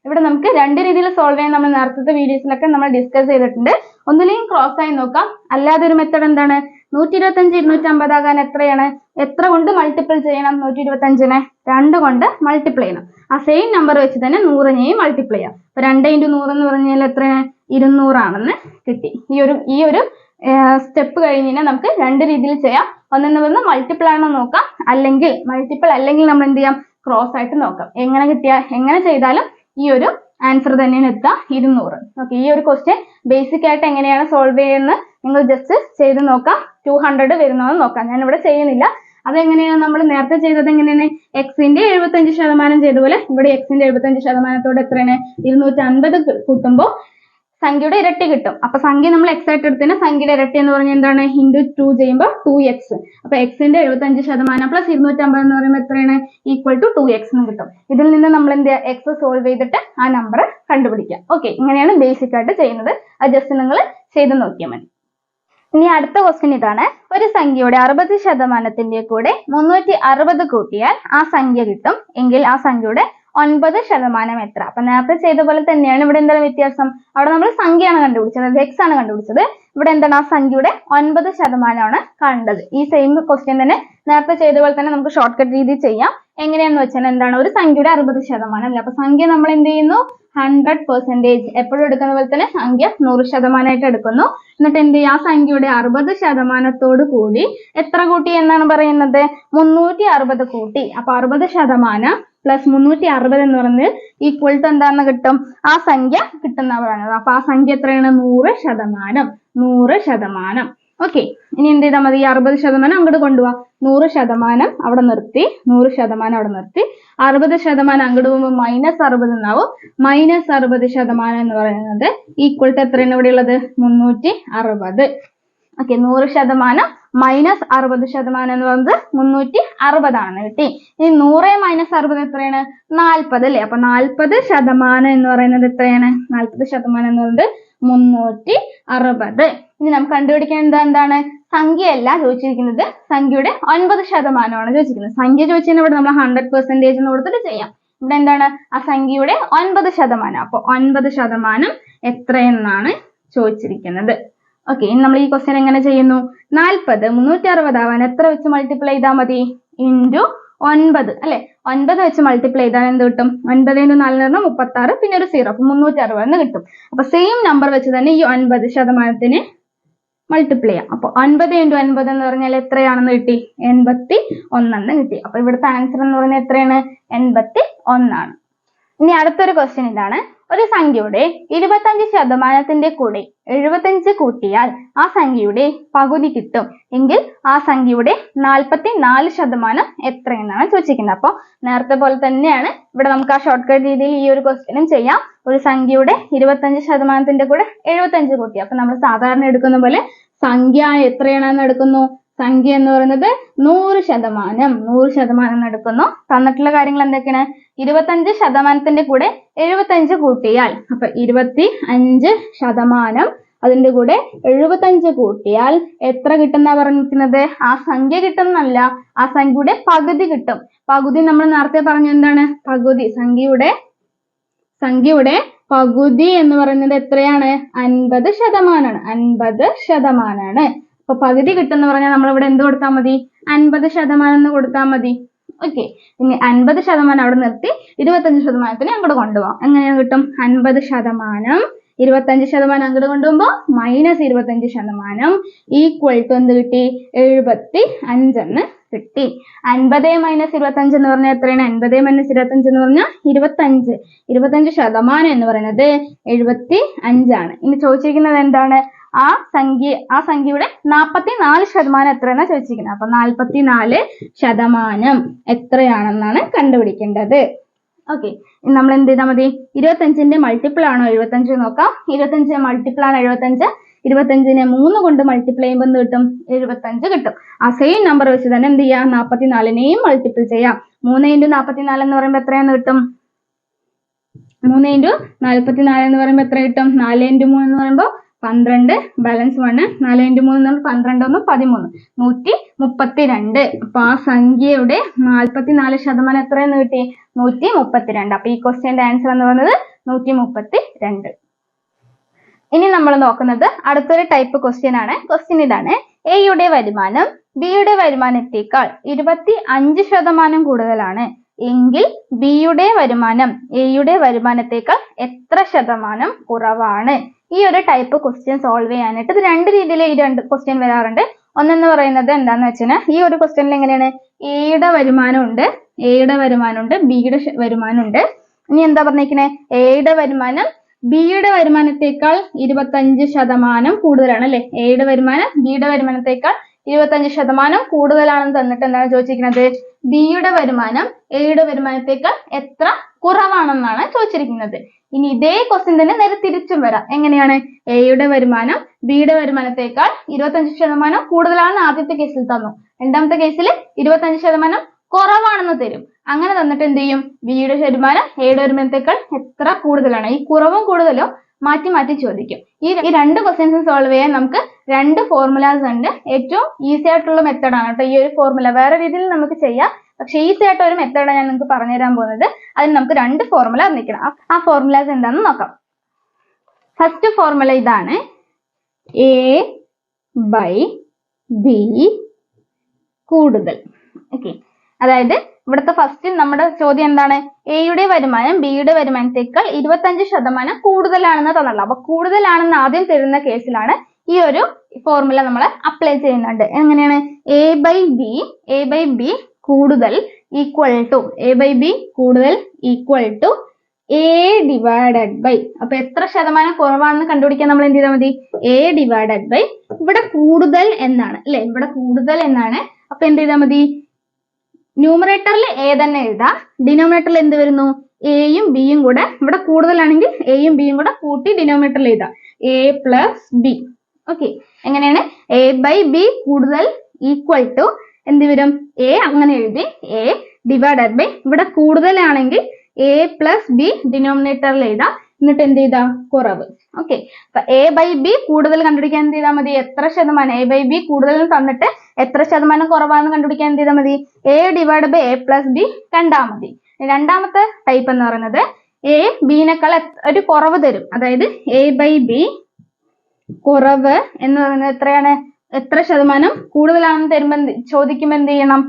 ഇവിടെ നമുക്ക് രണ്ട് രീതിയിൽ സോൾവ് ചെയ്യാൻ നമ്മൾ നേരത്തെ വീഡിയോസിലൊക്കെ നമ്മൾ ഡിസ്കസ് ചെയ്തിട്ടുണ്ട്. ഒന്നിലെയും ക്രോസ് ആയി നോക്കാം. അല്ലാതെ ഒരു മെത്തഡ് എന്താണ്? നൂറ്റി ഇരുപത്തി അഞ്ച് ഇരുന്നൂറ്റി അമ്പതാകാൻ എത്രയാണ്? എത്ര കൊണ്ട് മൾട്ടിപ്പിൾ ചെയ്യണം? നൂറ്റി ഇരുപത്തി അഞ്ചിനെ രണ്ട് കൊണ്ട് മൾട്ടിപ്ലൈ ചെയ്യണം. ആ സെയിം നമ്പർ വെച്ച് തന്നെ നൂറിനെയും മൾട്ടിപ്ലൈ ചെയ്യാം. അപ്പൊ രണ്ട് ഇന്റു നൂറ് എന്ന് പറഞ്ഞാൽ എത്രയാണ്? ഇരുന്നൂറാണെന്ന് കിട്ടി. ഈ ഒരു ഈ ഒരു സ്റ്റെപ്പ് കഴിഞ്ഞ് കഴിഞ്ഞാൽ നമുക്ക് രണ്ട് രീതിയിൽ ചെയ്യാം. ഒന്നെന്ന് പറഞ്ഞാൽ മൾട്ടിപ്പിൾ ആണോ നോക്കാം. അല്ലെങ്കിൽ മൾട്ടിപ്പിൾ അല്ലെങ്കിൽ നമ്മൾ എന്ത് ചെയ്യാം? ക്രോസ് ആയിട്ട് നോക്കാം. എങ്ങനെ കിട്ടിയാൽ എങ്ങനെ ചെയ്താലും ഈ ഒരു ആൻസർ തന്നെയാണ് എത്തുക ഇരുന്നൂറ്. ഓക്കെ ഈ ഒരു ക്വസ്റ്റ്യൻ ബേസിക് ആയിട്ട് എങ്ങനെയാണ് സോൾവ് ചെയ്യുന്നത് നിങ്ങൾ ജസ്റ്റ് ചെയ്ത് നോക്കാം. ടു ഹൺഡ്രഡ് വരുന്നതെന്ന് നോക്കാം. ഞാൻ ഇവിടെ ചെയ്യുന്നില്ല. അതെങ്ങനെയാണ് നമ്മൾ നേരത്തെ ചെയ്തത് എങ്ങനെയാണ്? എക്സിന്റെ എഴുപത്തഞ്ച് ശതമാനം ചെയ്തപോലെ ഇവിടെ എക്സിന്റെ എഴുപത്തഞ്ച് ശതമാനത്തോട് എത്രയാണ്? ഇരുന്നൂറ്റി അൻപത് കൂട്ടുമ്പോൾ സംഖ്യയുടെ ഇരട്ടി കിട്ടും. അപ്പൊ സംഖ്യ നമ്മൾ എക്സ് ആയിട്ട് എടുത്തതിന് സംഖ്യയുടെ ഇരട്ടി എന്ന് പറഞ്ഞാൽ എന്താണ്? ഇന്റു ടു ചെയ്യുമ്പോൾ ടു എക്സ് അപ്പൊ എക്സിന്റെ എഴുപത്തഞ്ച് ശതമാനം പ്ലസ് ഇരുന്നൂറ്റമ്പത് എന്ന് പറയുമ്പോൾ എത്രയാണ്? ഈക്വൽ ടു ടു എക്സ് എന്ന് കിട്ടും. ഇതിൽ നിന്ന് നമ്മൾ എന്ത് എക്സ് സോൾവ് ചെയ്തിട്ട് ആ നമ്പർ കണ്ടുപിടിക്കാം ഓക്കെ ഇങ്ങനെയാണ് ബേസിക് ആയിട്ട് ചെയ്യുന്നത്. അത് ജസ്റ്റ് നിങ്ങൾ ചെയ്ത് നോക്കിയാൽ മതി. ഇനി അടുത്ത ക്വസ്റ്റ്യൻ ഇതാണ്. ഒരു സംഖ്യയുടെ അറുപത് ശതമാനത്തിന്റെ കൂടെ മുന്നൂറ്റി അറുപത് കൂട്ടിയാൽ ആ സംഖ്യ കിട്ടും. എങ്കിൽ ആ സംഖ്യയുടെ ഒൻപത് ശതമാനം എത്ര? അപ്പൊ നേരത്തെ ചെയ്ത പോലെ തന്നെയാണ് ഇവിടെ എന്താണ് വ്യത്യാസം? അവിടെ നമ്മൾ സംഖ്യയാണ് കണ്ടുപിടിച്ചത് അതായത് എക്സ് ആണ് കണ്ടുപിടിച്ചത്. ഇവിടെ എന്താണ് ആ സംഖ്യയുടെ ഒൻപത് ശതമാനമാണ് കണ്ടത്. ഈ സെയിം ക്വസ്റ്റ്യൻ തന്നെ നേരത്തെ ചെയ്ത പോലെ തന്നെ നമുക്ക് ഷോർട്ട് കട്ട് രീതി ചെയ്യാം. എങ്ങനെയാന്ന് വെച്ചാൽ എന്താണ്? ഒരു സംഖ്യയുടെ അറുപത് ശതമാനം അല്ലേ? അപ്പൊ സംഖ്യ നമ്മൾ എന്ത് ചെയ്യുന്നു? ഹൺഡ്രഡ് പെർസെന്റേജ് എപ്പോഴും എടുക്കുന്ന പോലെ തന്നെ സംഖ്യ നൂറ് ശതമാനമായിട്ട് എടുക്കുന്നു. എന്നിട്ട് എന്ത് ചെയ്യും ആ സംഖ്യയുടെ അറുപത് ശതമാനത്തോട് കൂടി എത്ര കൂട്ടി എന്നാണ് പറയുന്നത്? മുന്നൂറ്റി അറുപത് കൂട്ടി. അപ്പൊ അറുപത് ശതമാനം പ്ലസ് മുന്നൂറ്റി അറുപത് എന്ന് പറയുന്നത് ഈക്വൽ ടു എന്താണെന്ന് കിട്ടും? ആ സംഖ്യ കിട്ടുന്ന പറയുന്നത്. അപ്പൊ ആ സംഖ്യ എത്രയാണ്? നൂറ് ശതമാനം. നൂറ് ശതമാനം. ഓക്കെ ഇനി എന്ത് ചെയ്താൽ മതി? അറുപത് ശതമാനം അങ്ങോട്ട് കൊണ്ടുപോവാ. നൂറ് ശതമാനം അവിടെ നിർത്തി. നൂറ് ശതമാനം അവിടെ നിർത്തി. അറുപത് ശതമാനം അങ്ങോട്ട് പോകുമ്പോൾ മൈനസ് അറുപത് എന്നാവും. മൈനസ് അറുപത് ശതമാനം എന്ന് പറയുന്നത് ഈക്വൽ ടു എത്രയാണ് ഇവിടെ ഉള്ളത്? മുന്നൂറ്റി അറുപത് ഓക്കെ നൂറ് ശതമാനം മൈനസ് അറുപത് ശതമാനം എന്ന് പറയുന്നത് മുന്നൂറ്റി അറുപതാണ് കിട്ടി. ഇനി നൂറ് മൈനസ് അറുപത് എത്രയാണ്? നാൽപ്പത് അല്ലേ? അപ്പൊ നാൽപ്പത് ശതമാനം എന്ന് പറയുന്നത് എത്രയാണ്? നാൽപ്പത് ശതമാനം എന്ന് പറയുന്നത് മുന്നൂറ്റി അറുപത്. ഇനി നമുക്ക് കണ്ടുപിടിക്കേണ്ടത് എന്താണ്? സംഖ്യയല്ല ചോദിച്ചിരിക്കുന്നത്. സംഖ്യയുടെ ഒൻപത് ശതമാനമാണ് ചോദിച്ചിരിക്കുന്നത്. സംഖ്യ ചോദിച്ചതിന് ഇവിടെ നമ്മൾ ഹൺഡ്രഡ് പെർസെന്റേജ് എന്ന് കൊടുത്തിട്ട് ചെയ്യാം. ഇവിടെ എന്താണ്? ആ സംഖ്യയുടെ ഒൻപത് ശതമാനം. അപ്പൊ ഒൻപത് ശതമാനം എത്രയെന്നാണ് ചോദിച്ചിരിക്കുന്നത്. ഓക്കെ ഇനി നമ്മൾ ഈ ക്വസ്റ്റ്യൻ എങ്ങനെ ചെയ്യുന്നു? നാൽപ്പത് മുന്നൂറ്റി അറുപത് ആവാൻ എത്ര വെച്ച് മൾട്ടിപ്ലൈ ചെയ്താൽ മതി? ഇന്റു ഒൻപത്. അല്ലെ? ഒൻപത് വെച്ച് മൾട്ടിപ്ലൈ ചെയ്താൽ എന്ത് കിട്ടും? ഒൻപത് ഇന്റു നാലിന് പറഞ്ഞാൽ മുപ്പത്തി ആറ് പിന്നെ ഒരു സീറോ അപ്പൊ മുന്നൂറ്റി അറുപത് എന്ന് കിട്ടും. അപ്പൊ സെയിം നമ്പർ വെച്ച് തന്നെ ഈ ഒൻപത് ശതമാനത്തിന് മൾട്ടിപ്ലൈ ചെയ്യാം. അപ്പൊ ഒൻപത് ഇന്റു ഒൻപത് എന്ന് പറഞ്ഞാൽ എത്രയാണെന്ന് കിട്ടി? എൺപത്തി ഒന്നെന്ന് കിട്ടി. അപ്പൊ ഇവിടുത്തെ ആൻസർ എന്ന് പറഞ്ഞാൽ എത്രയാണ്? എൺപത്തി ഒന്നാണ് ഇനി അടുത്തൊരു ക്വസ്റ്റ്യൻ ഇതാണ്. ഒരു സംഖ്യയുടെ ഇരുപത്തഞ്ച് ശതമാനത്തിന്റെ കൂടെ എഴുപത്തഞ്ച് കൂട്ടിയാൽ ആ സംഖ്യയുടെ പകുതി കിട്ടും. എങ്കിൽ ആ സംഖ്യയുടെ നാൽപ്പത്തി നാല് ശതമാനം എത്രയെന്നാണ് ചോദിച്ചിരിക്കുന്നത്. അപ്പോൾ നേരത്തെ പോലെ തന്നെയാണ് ഇവിടെ നമുക്ക് ആ ഷോർട്ട് കട്ട് രീതിയിൽ ഈ ഒരു ക്വസ്റ്റ്യനും ചെയ്യാം. ഒരു സംഖ്യയുടെ ഇരുപത്തഞ്ച് ശതമാനത്തിന്റെ കൂടെ എഴുപത്തഞ്ച് കൂട്ടി. അപ്പൊ നമ്മൾ സാധാരണ എടുക്കുന്ന പോലെ സംഖ്യ എത്രയാണെന്ന് എടുക്കുന്നു? സംഖ്യ എന്ന് പറയുന്നത് നൂറ് ശതമാനം. നൂറ് ശതമാനം നടക്കുന്നു തന്നിട്ടുള്ള കാര്യങ്ങൾ എന്തൊക്കെയാണ്? ഇരുപത്തഞ്ച് ശതമാനത്തിന്റെ കൂടെ എഴുപത്തഞ്ച് കൂട്ടിയാൽ. അപ്പൊ ഇരുപത്തി അഞ്ച് ശതമാനം അതിന്റെ കൂടെ എഴുപത്തഞ്ച് കൂട്ടിയാൽ എത്ര കിട്ടുന്ന പറഞ്ഞിരിക്കുന്നത്? ആ സംഖ്യ കിട്ടുന്നല്ല ആ സംഖ്യയുടെ പകുതി കിട്ടും. പകുതി നമ്മൾ നേരത്തെ പറഞ്ഞ എന്താണ്? പകുതി. സംഖ്യയുടെ സംഖ്യയുടെ പകുതി എന്ന് പറയുന്നത് എത്രയാണ്? അൻപത് ശതമാനമാണ്. അൻപത് ശതമാനമാണ്. അപ്പൊ പകുതി കിട്ടുന്ന പറഞ്ഞാൽ നമ്മൾ ഇവിടെ എന്ത് കൊടുത്താൽ മതി? അൻപത് ശതമാനം എന്ന് കൊടുത്താൽ മതി. ഓക്കെ. ഇനി അൻപത് ശതമാനം അവിടെ നിർത്തി ഇരുപത്തഞ്ച് ശതമാനത്തിന് അങ്ങോട്ട് കൊണ്ടുപോകാം എങ്ങനെ കിട്ടും? അൻപത് ശതമാനം ഇരുപത്തഞ്ച് ശതമാനം അങ്ങോട്ട് കൊണ്ടുപോകുമ്പോൾ മൈനസ് ഇരുപത്തഞ്ച് ശതമാനം ഈക്വൽ ടു എന്ത് കിട്ടി? എഴുപത്തി അഞ്ചെന്ന് കിട്ടി. അൻപത് മൈനസ് ഇരുപത്തഞ്ച് എന്ന് പറഞ്ഞാൽ എത്രയാണ്? അൻപത് മൈനസ് ഇരുപത്തഞ്ച് എന്ന് പറഞ്ഞാൽ ഇരുപത്തഞ്ച്. ഇരുപത്തഞ്ച് ശതമാനം എന്ന് പറയുന്നത് എഴുപത്തി അഞ്ചാണ് ഇനി ചോദിച്ചിരിക്കുന്നത് എന്താണ്? ആ സംഖ്യ ആ സംഖ്യയുടെ നാൽപ്പത്തി നാല് ശതമാനം എത്രയെന്നാ ചോദിച്ചിരിക്കുന്നത്? അപ്പൊ നാൽപ്പത്തി നാല് ശതമാനം എത്രയാണെന്നാണ് കണ്ടുപിടിക്കേണ്ടത്. ഓക്കെ നമ്മൾ എന്ത് ചെയ്താൽ മതി? ഇരുപത്തഞ്ചിന്റെ മൾട്ടിപ്പിൾ ആണോ എഴുപത്തഞ്ച് നോക്കാം. ഇരുപത്തഞ്ച് മൾട്ടിപ്പിൾ ആണ് എഴുപത്തഞ്ച്. ഇരുപത്തഞ്ചിനെ മൂന്ന് കൊണ്ട് മൾട്ടിപ്ലൈ ചെയ്യുമ്പോൾ എന്ത് കിട്ടും? എഴുപത്തഞ്ച് കിട്ടും. ആ സെയിം നമ്പർ വെച്ച് തന്നെ എന്ത് ചെയ്യാം? നാൽപ്പത്തിനാലിനെയും മൾട്ടിപ്പിൾ ചെയ്യാം. മൂന്ന് ഇന്റു നാൽപ്പത്തിനാല് എന്ന് പറയുമ്പോൾ എത്രയാന്ന് കിട്ടും? മൂന്ന് ഇന്റു നാൽപ്പത്തിനാല് എന്ന് പറയുമ്പോൾ എത്ര കിട്ടും? നാല് ഇന്റു മൂന്ന് എന്ന് പറയുമ്പോൾ പന്ത്രണ്ട് ബാലൻസ് വണ് നാല് ഇന്റു മൂന്ന് നമ്മൾ പന്ത്രണ്ട് ഒന്ന് പതിമൂന്ന്. നൂറ്റി മുപ്പത്തിരണ്ട് അപ്പൊ ആ സംഖ്യയുടെ നാൽപ്പത്തി നാല് ശതമാനം എത്രയെന്ന് കിട്ടി? നൂറ്റി മുപ്പത്തിരണ്ട് അപ്പൊ ഈ ക്വസ്റ്റ്യന്റെ ആൻസർ എന്ന് പറയുന്നത് നൂറ്റി മുപ്പത്തി രണ്ട് ഇനി നമ്മൾ നോക്കുന്നത് അടുത്തൊരു ടൈപ്പ് ക്വസ്റ്റ്യൻ ആണ്. ക്വസ്റ്റ്യൻ ഇതാണ്. എയുടെ വരുമാനം ബിയുടെ വരുമാനത്തേക്കാൾ ഇരുപത്തി അഞ്ച് ശതമാനം കൂടുതലാണ്. എങ്കിൽ ബിയുടെ വരുമാനം എയുടെ വരുമാനത്തേക്കാൾ എത്ര ശതമാനം കുറവാണ്? ഈ ഒരു ടൈപ്പ് ക്വസ്റ്റ്യൻ സോൾവ് ചെയ്യാനായിട്ട് ഇത് രണ്ട് രീതിയിൽ ഈ രണ്ട് ക്വസ്റ്റ്യൻ വരാറുണ്ട്. ഒന്നെന്ന് പറയുന്നത് എന്താന്ന് വെച്ചാൽ ഈ ഒരു ക്വസ്റ്റ്യനിൽ എങ്ങനെയാണ്? എയുടെ വരുമാനം ഉണ്ട് എയുടെ വരുമാനം ഉണ്ട് ബിയുടെ വരുമാനം ഉണ്ട് ഇനി എന്താ പറഞ്ഞേക്കണേ? എയുടെ വരുമാനം ബിയുടെ വരുമാനത്തേക്കാൾ ഇരുപത്തഞ്ച് ശതമാനം കൂടുതലാണ് അല്ലെ? എയുടെ വരുമാനം ബിയുടെ വരുമാനത്തേക്കാൾ ഇരുപത്തഞ്ച് ശതമാനം കൂടുതലാണെന്ന് തന്നിട്ട് എന്താണ് ചോദിച്ചിരിക്കുന്നത്? ബിയുടെ വരുമാനം എയുടെ വരുമാനത്തേക്കാൾ എത്ര കുറവാണെന്നാണ് ചോദിച്ചിരിക്കുന്നത്. ഇനി ഇതേ ക്വസ്റ്റ്യൻ തന്നെ നേരെ തിരിച്ചും വരാം. എങ്ങനെയാണ്? എയുടെ വരുമാനം ബിയുടെ വരുമാനത്തേക്കാൾ ഇരുപത്തഞ്ച് ശതമാനം കൂടുതലാണെന്ന് ആദ്യത്തെ കേസിൽ തന്നു. രണ്ടാമത്തെ കേസിൽ ഇരുപത്തഞ്ച് ശതമാനം കുറവാണെന്ന് തരും. അങ്ങനെ തന്നിട്ട് എന്ത് ചെയ്യും? ബിയുടെ വരുമാനം എയുടെ വരുമാനത്തേക്കാൾ എത്ര കൂടുതലാണ്? ഈ കുറവും കൂടുതലും മാറ്റി മാറ്റി ചോദിക്കും. ഈ ഈ രണ്ട് ക്വസ്റ്റ്യൻസ് സോൾവ് ചെയ്യാൻ നമുക്ക് രണ്ട് ഫോർമുലാസ് ഉണ്ട്. ഏറ്റവും ഈസി ആയിട്ടുള്ള മെത്തേഡാണ് കേട്ടോ ഈ ഒരു ഫോർമുല വേറെ രീതിയിൽ നമുക്ക് ചെയ്യാം. പക്ഷേ ഈസി ആയിട്ട് ഒരു മെത്തേഡാണ് ഞാൻ നിങ്ങൾക്ക് പറഞ്ഞു തരാൻ പോകുന്നത്. അതിന് നമുക്ക് രണ്ട് ഫോർമുല അറിഞ്ഞിരിക്കണം ആ- ഫോർമുലാസ് എന്താണെന്ന് നോക്കാം. ഫസ്റ്റ് ഫോർമുല ഇതാണ് എ ബൈ ബി കൂടുതൽ. ഓക്കെ അതായത് ഇവിടുത്തെ ഫസ്റ്റ് നമ്മുടെ ചോദ്യം എന്താണ്? എയുടെ വരുമാനം ബിയുടെ വരുമാനത്തേക്കാൾ ഇരുപത്തഞ്ച് ശതമാനം കൂടുതലാണെന്ന് തന്നുള്ളത് അപ്പൊ കൂടുതലാണെന്ന് ആദ്യം തരുന്ന കേസിലാണ് ഈ ഒരു ഫോർമുല നമ്മൾ അപ്ലൈ ചെയ്യുന്നുണ്ട് എങ്ങനെയാണ്? A by B A by B കൂടുതൽ equal to A by B കൂടുതൽ equal to A divided by അപ്പൊ എത്ര ശതമാനം കുറവാണെന്ന് കണ്ടുപിടിക്കാൻ നമ്മൾ എന്ത് ചെയ്താൽ മതി? എ ഡിവൈഡഡ് ബൈ ഇവിടെ കൂടുതൽ എന്നാണ് അല്ലെ? ഇവിടെ കൂടുതൽ എന്നാണ്. അപ്പൊ എന്ത് ചെയ്താൽ മതി? ന്യൂമറേറ്ററിൽ എ തന്നെ എഴുതാം. ഡിനോമിനേറ്ററിൽ എന്ത് വരുന്നു? എയും ബിയും കൂടെ. ഇവിടെ കൂടുതലാണെങ്കിൽ എയും ബിയും കൂടെ കൂട്ടി ഡിനോമിനേറ്ററിൽ എഴുതാം. എ പ്ലസ് ബി ഓക്കെ എങ്ങനെയാണ്? എ ബൈ ബി കൂടുതൽ ഈക്വൽ ടു എന്ത് വരും? എ അങ്ങനെ എഴുതി എ ഡിവൈഡഡ് ബൈ ഇവിടെ കൂടുതലാണെങ്കിൽ എ പ്ലസ് ബി ഡിനോമിനേറ്ററിൽ എഴുതാം. എന്നിട്ട് എന്ത് ചെയ്താ? കുറവ്. ഓക്കെ അപ്പൊ എ ബൈ ബി കൂടുതൽ കണ്ടുപിടിക്കാൻ എന്ത് ചെയ്താൽ മതി? എത്ര ശതമാനം? എ ബൈ ബി കൂടുതൽ തന്നിട്ട് എത്ര ശതമാനം കുറവാണെന്ന് കണ്ടുപിടിക്കാൻ എന്ത് ചെയ്താൽ മതി? A divide by A plus B കണ്ടാൽ മതി. രണ്ടാമത്തെ ടൈപ്പ് എന്ന് പറയുന്നത് എ ബിനേക്കാൾ ഒരു കുറവ് തരും. അതായത് എ ബൈ ബി കുറവ് എന്ന് പറയുന്നത് എത്രയാണ്? എത്ര ശതമാനം കൂടുതലാണെന്ന് തരുമ്പോ ചോദിക്കുമ്പോ എന്ത് ചെയ്യണം?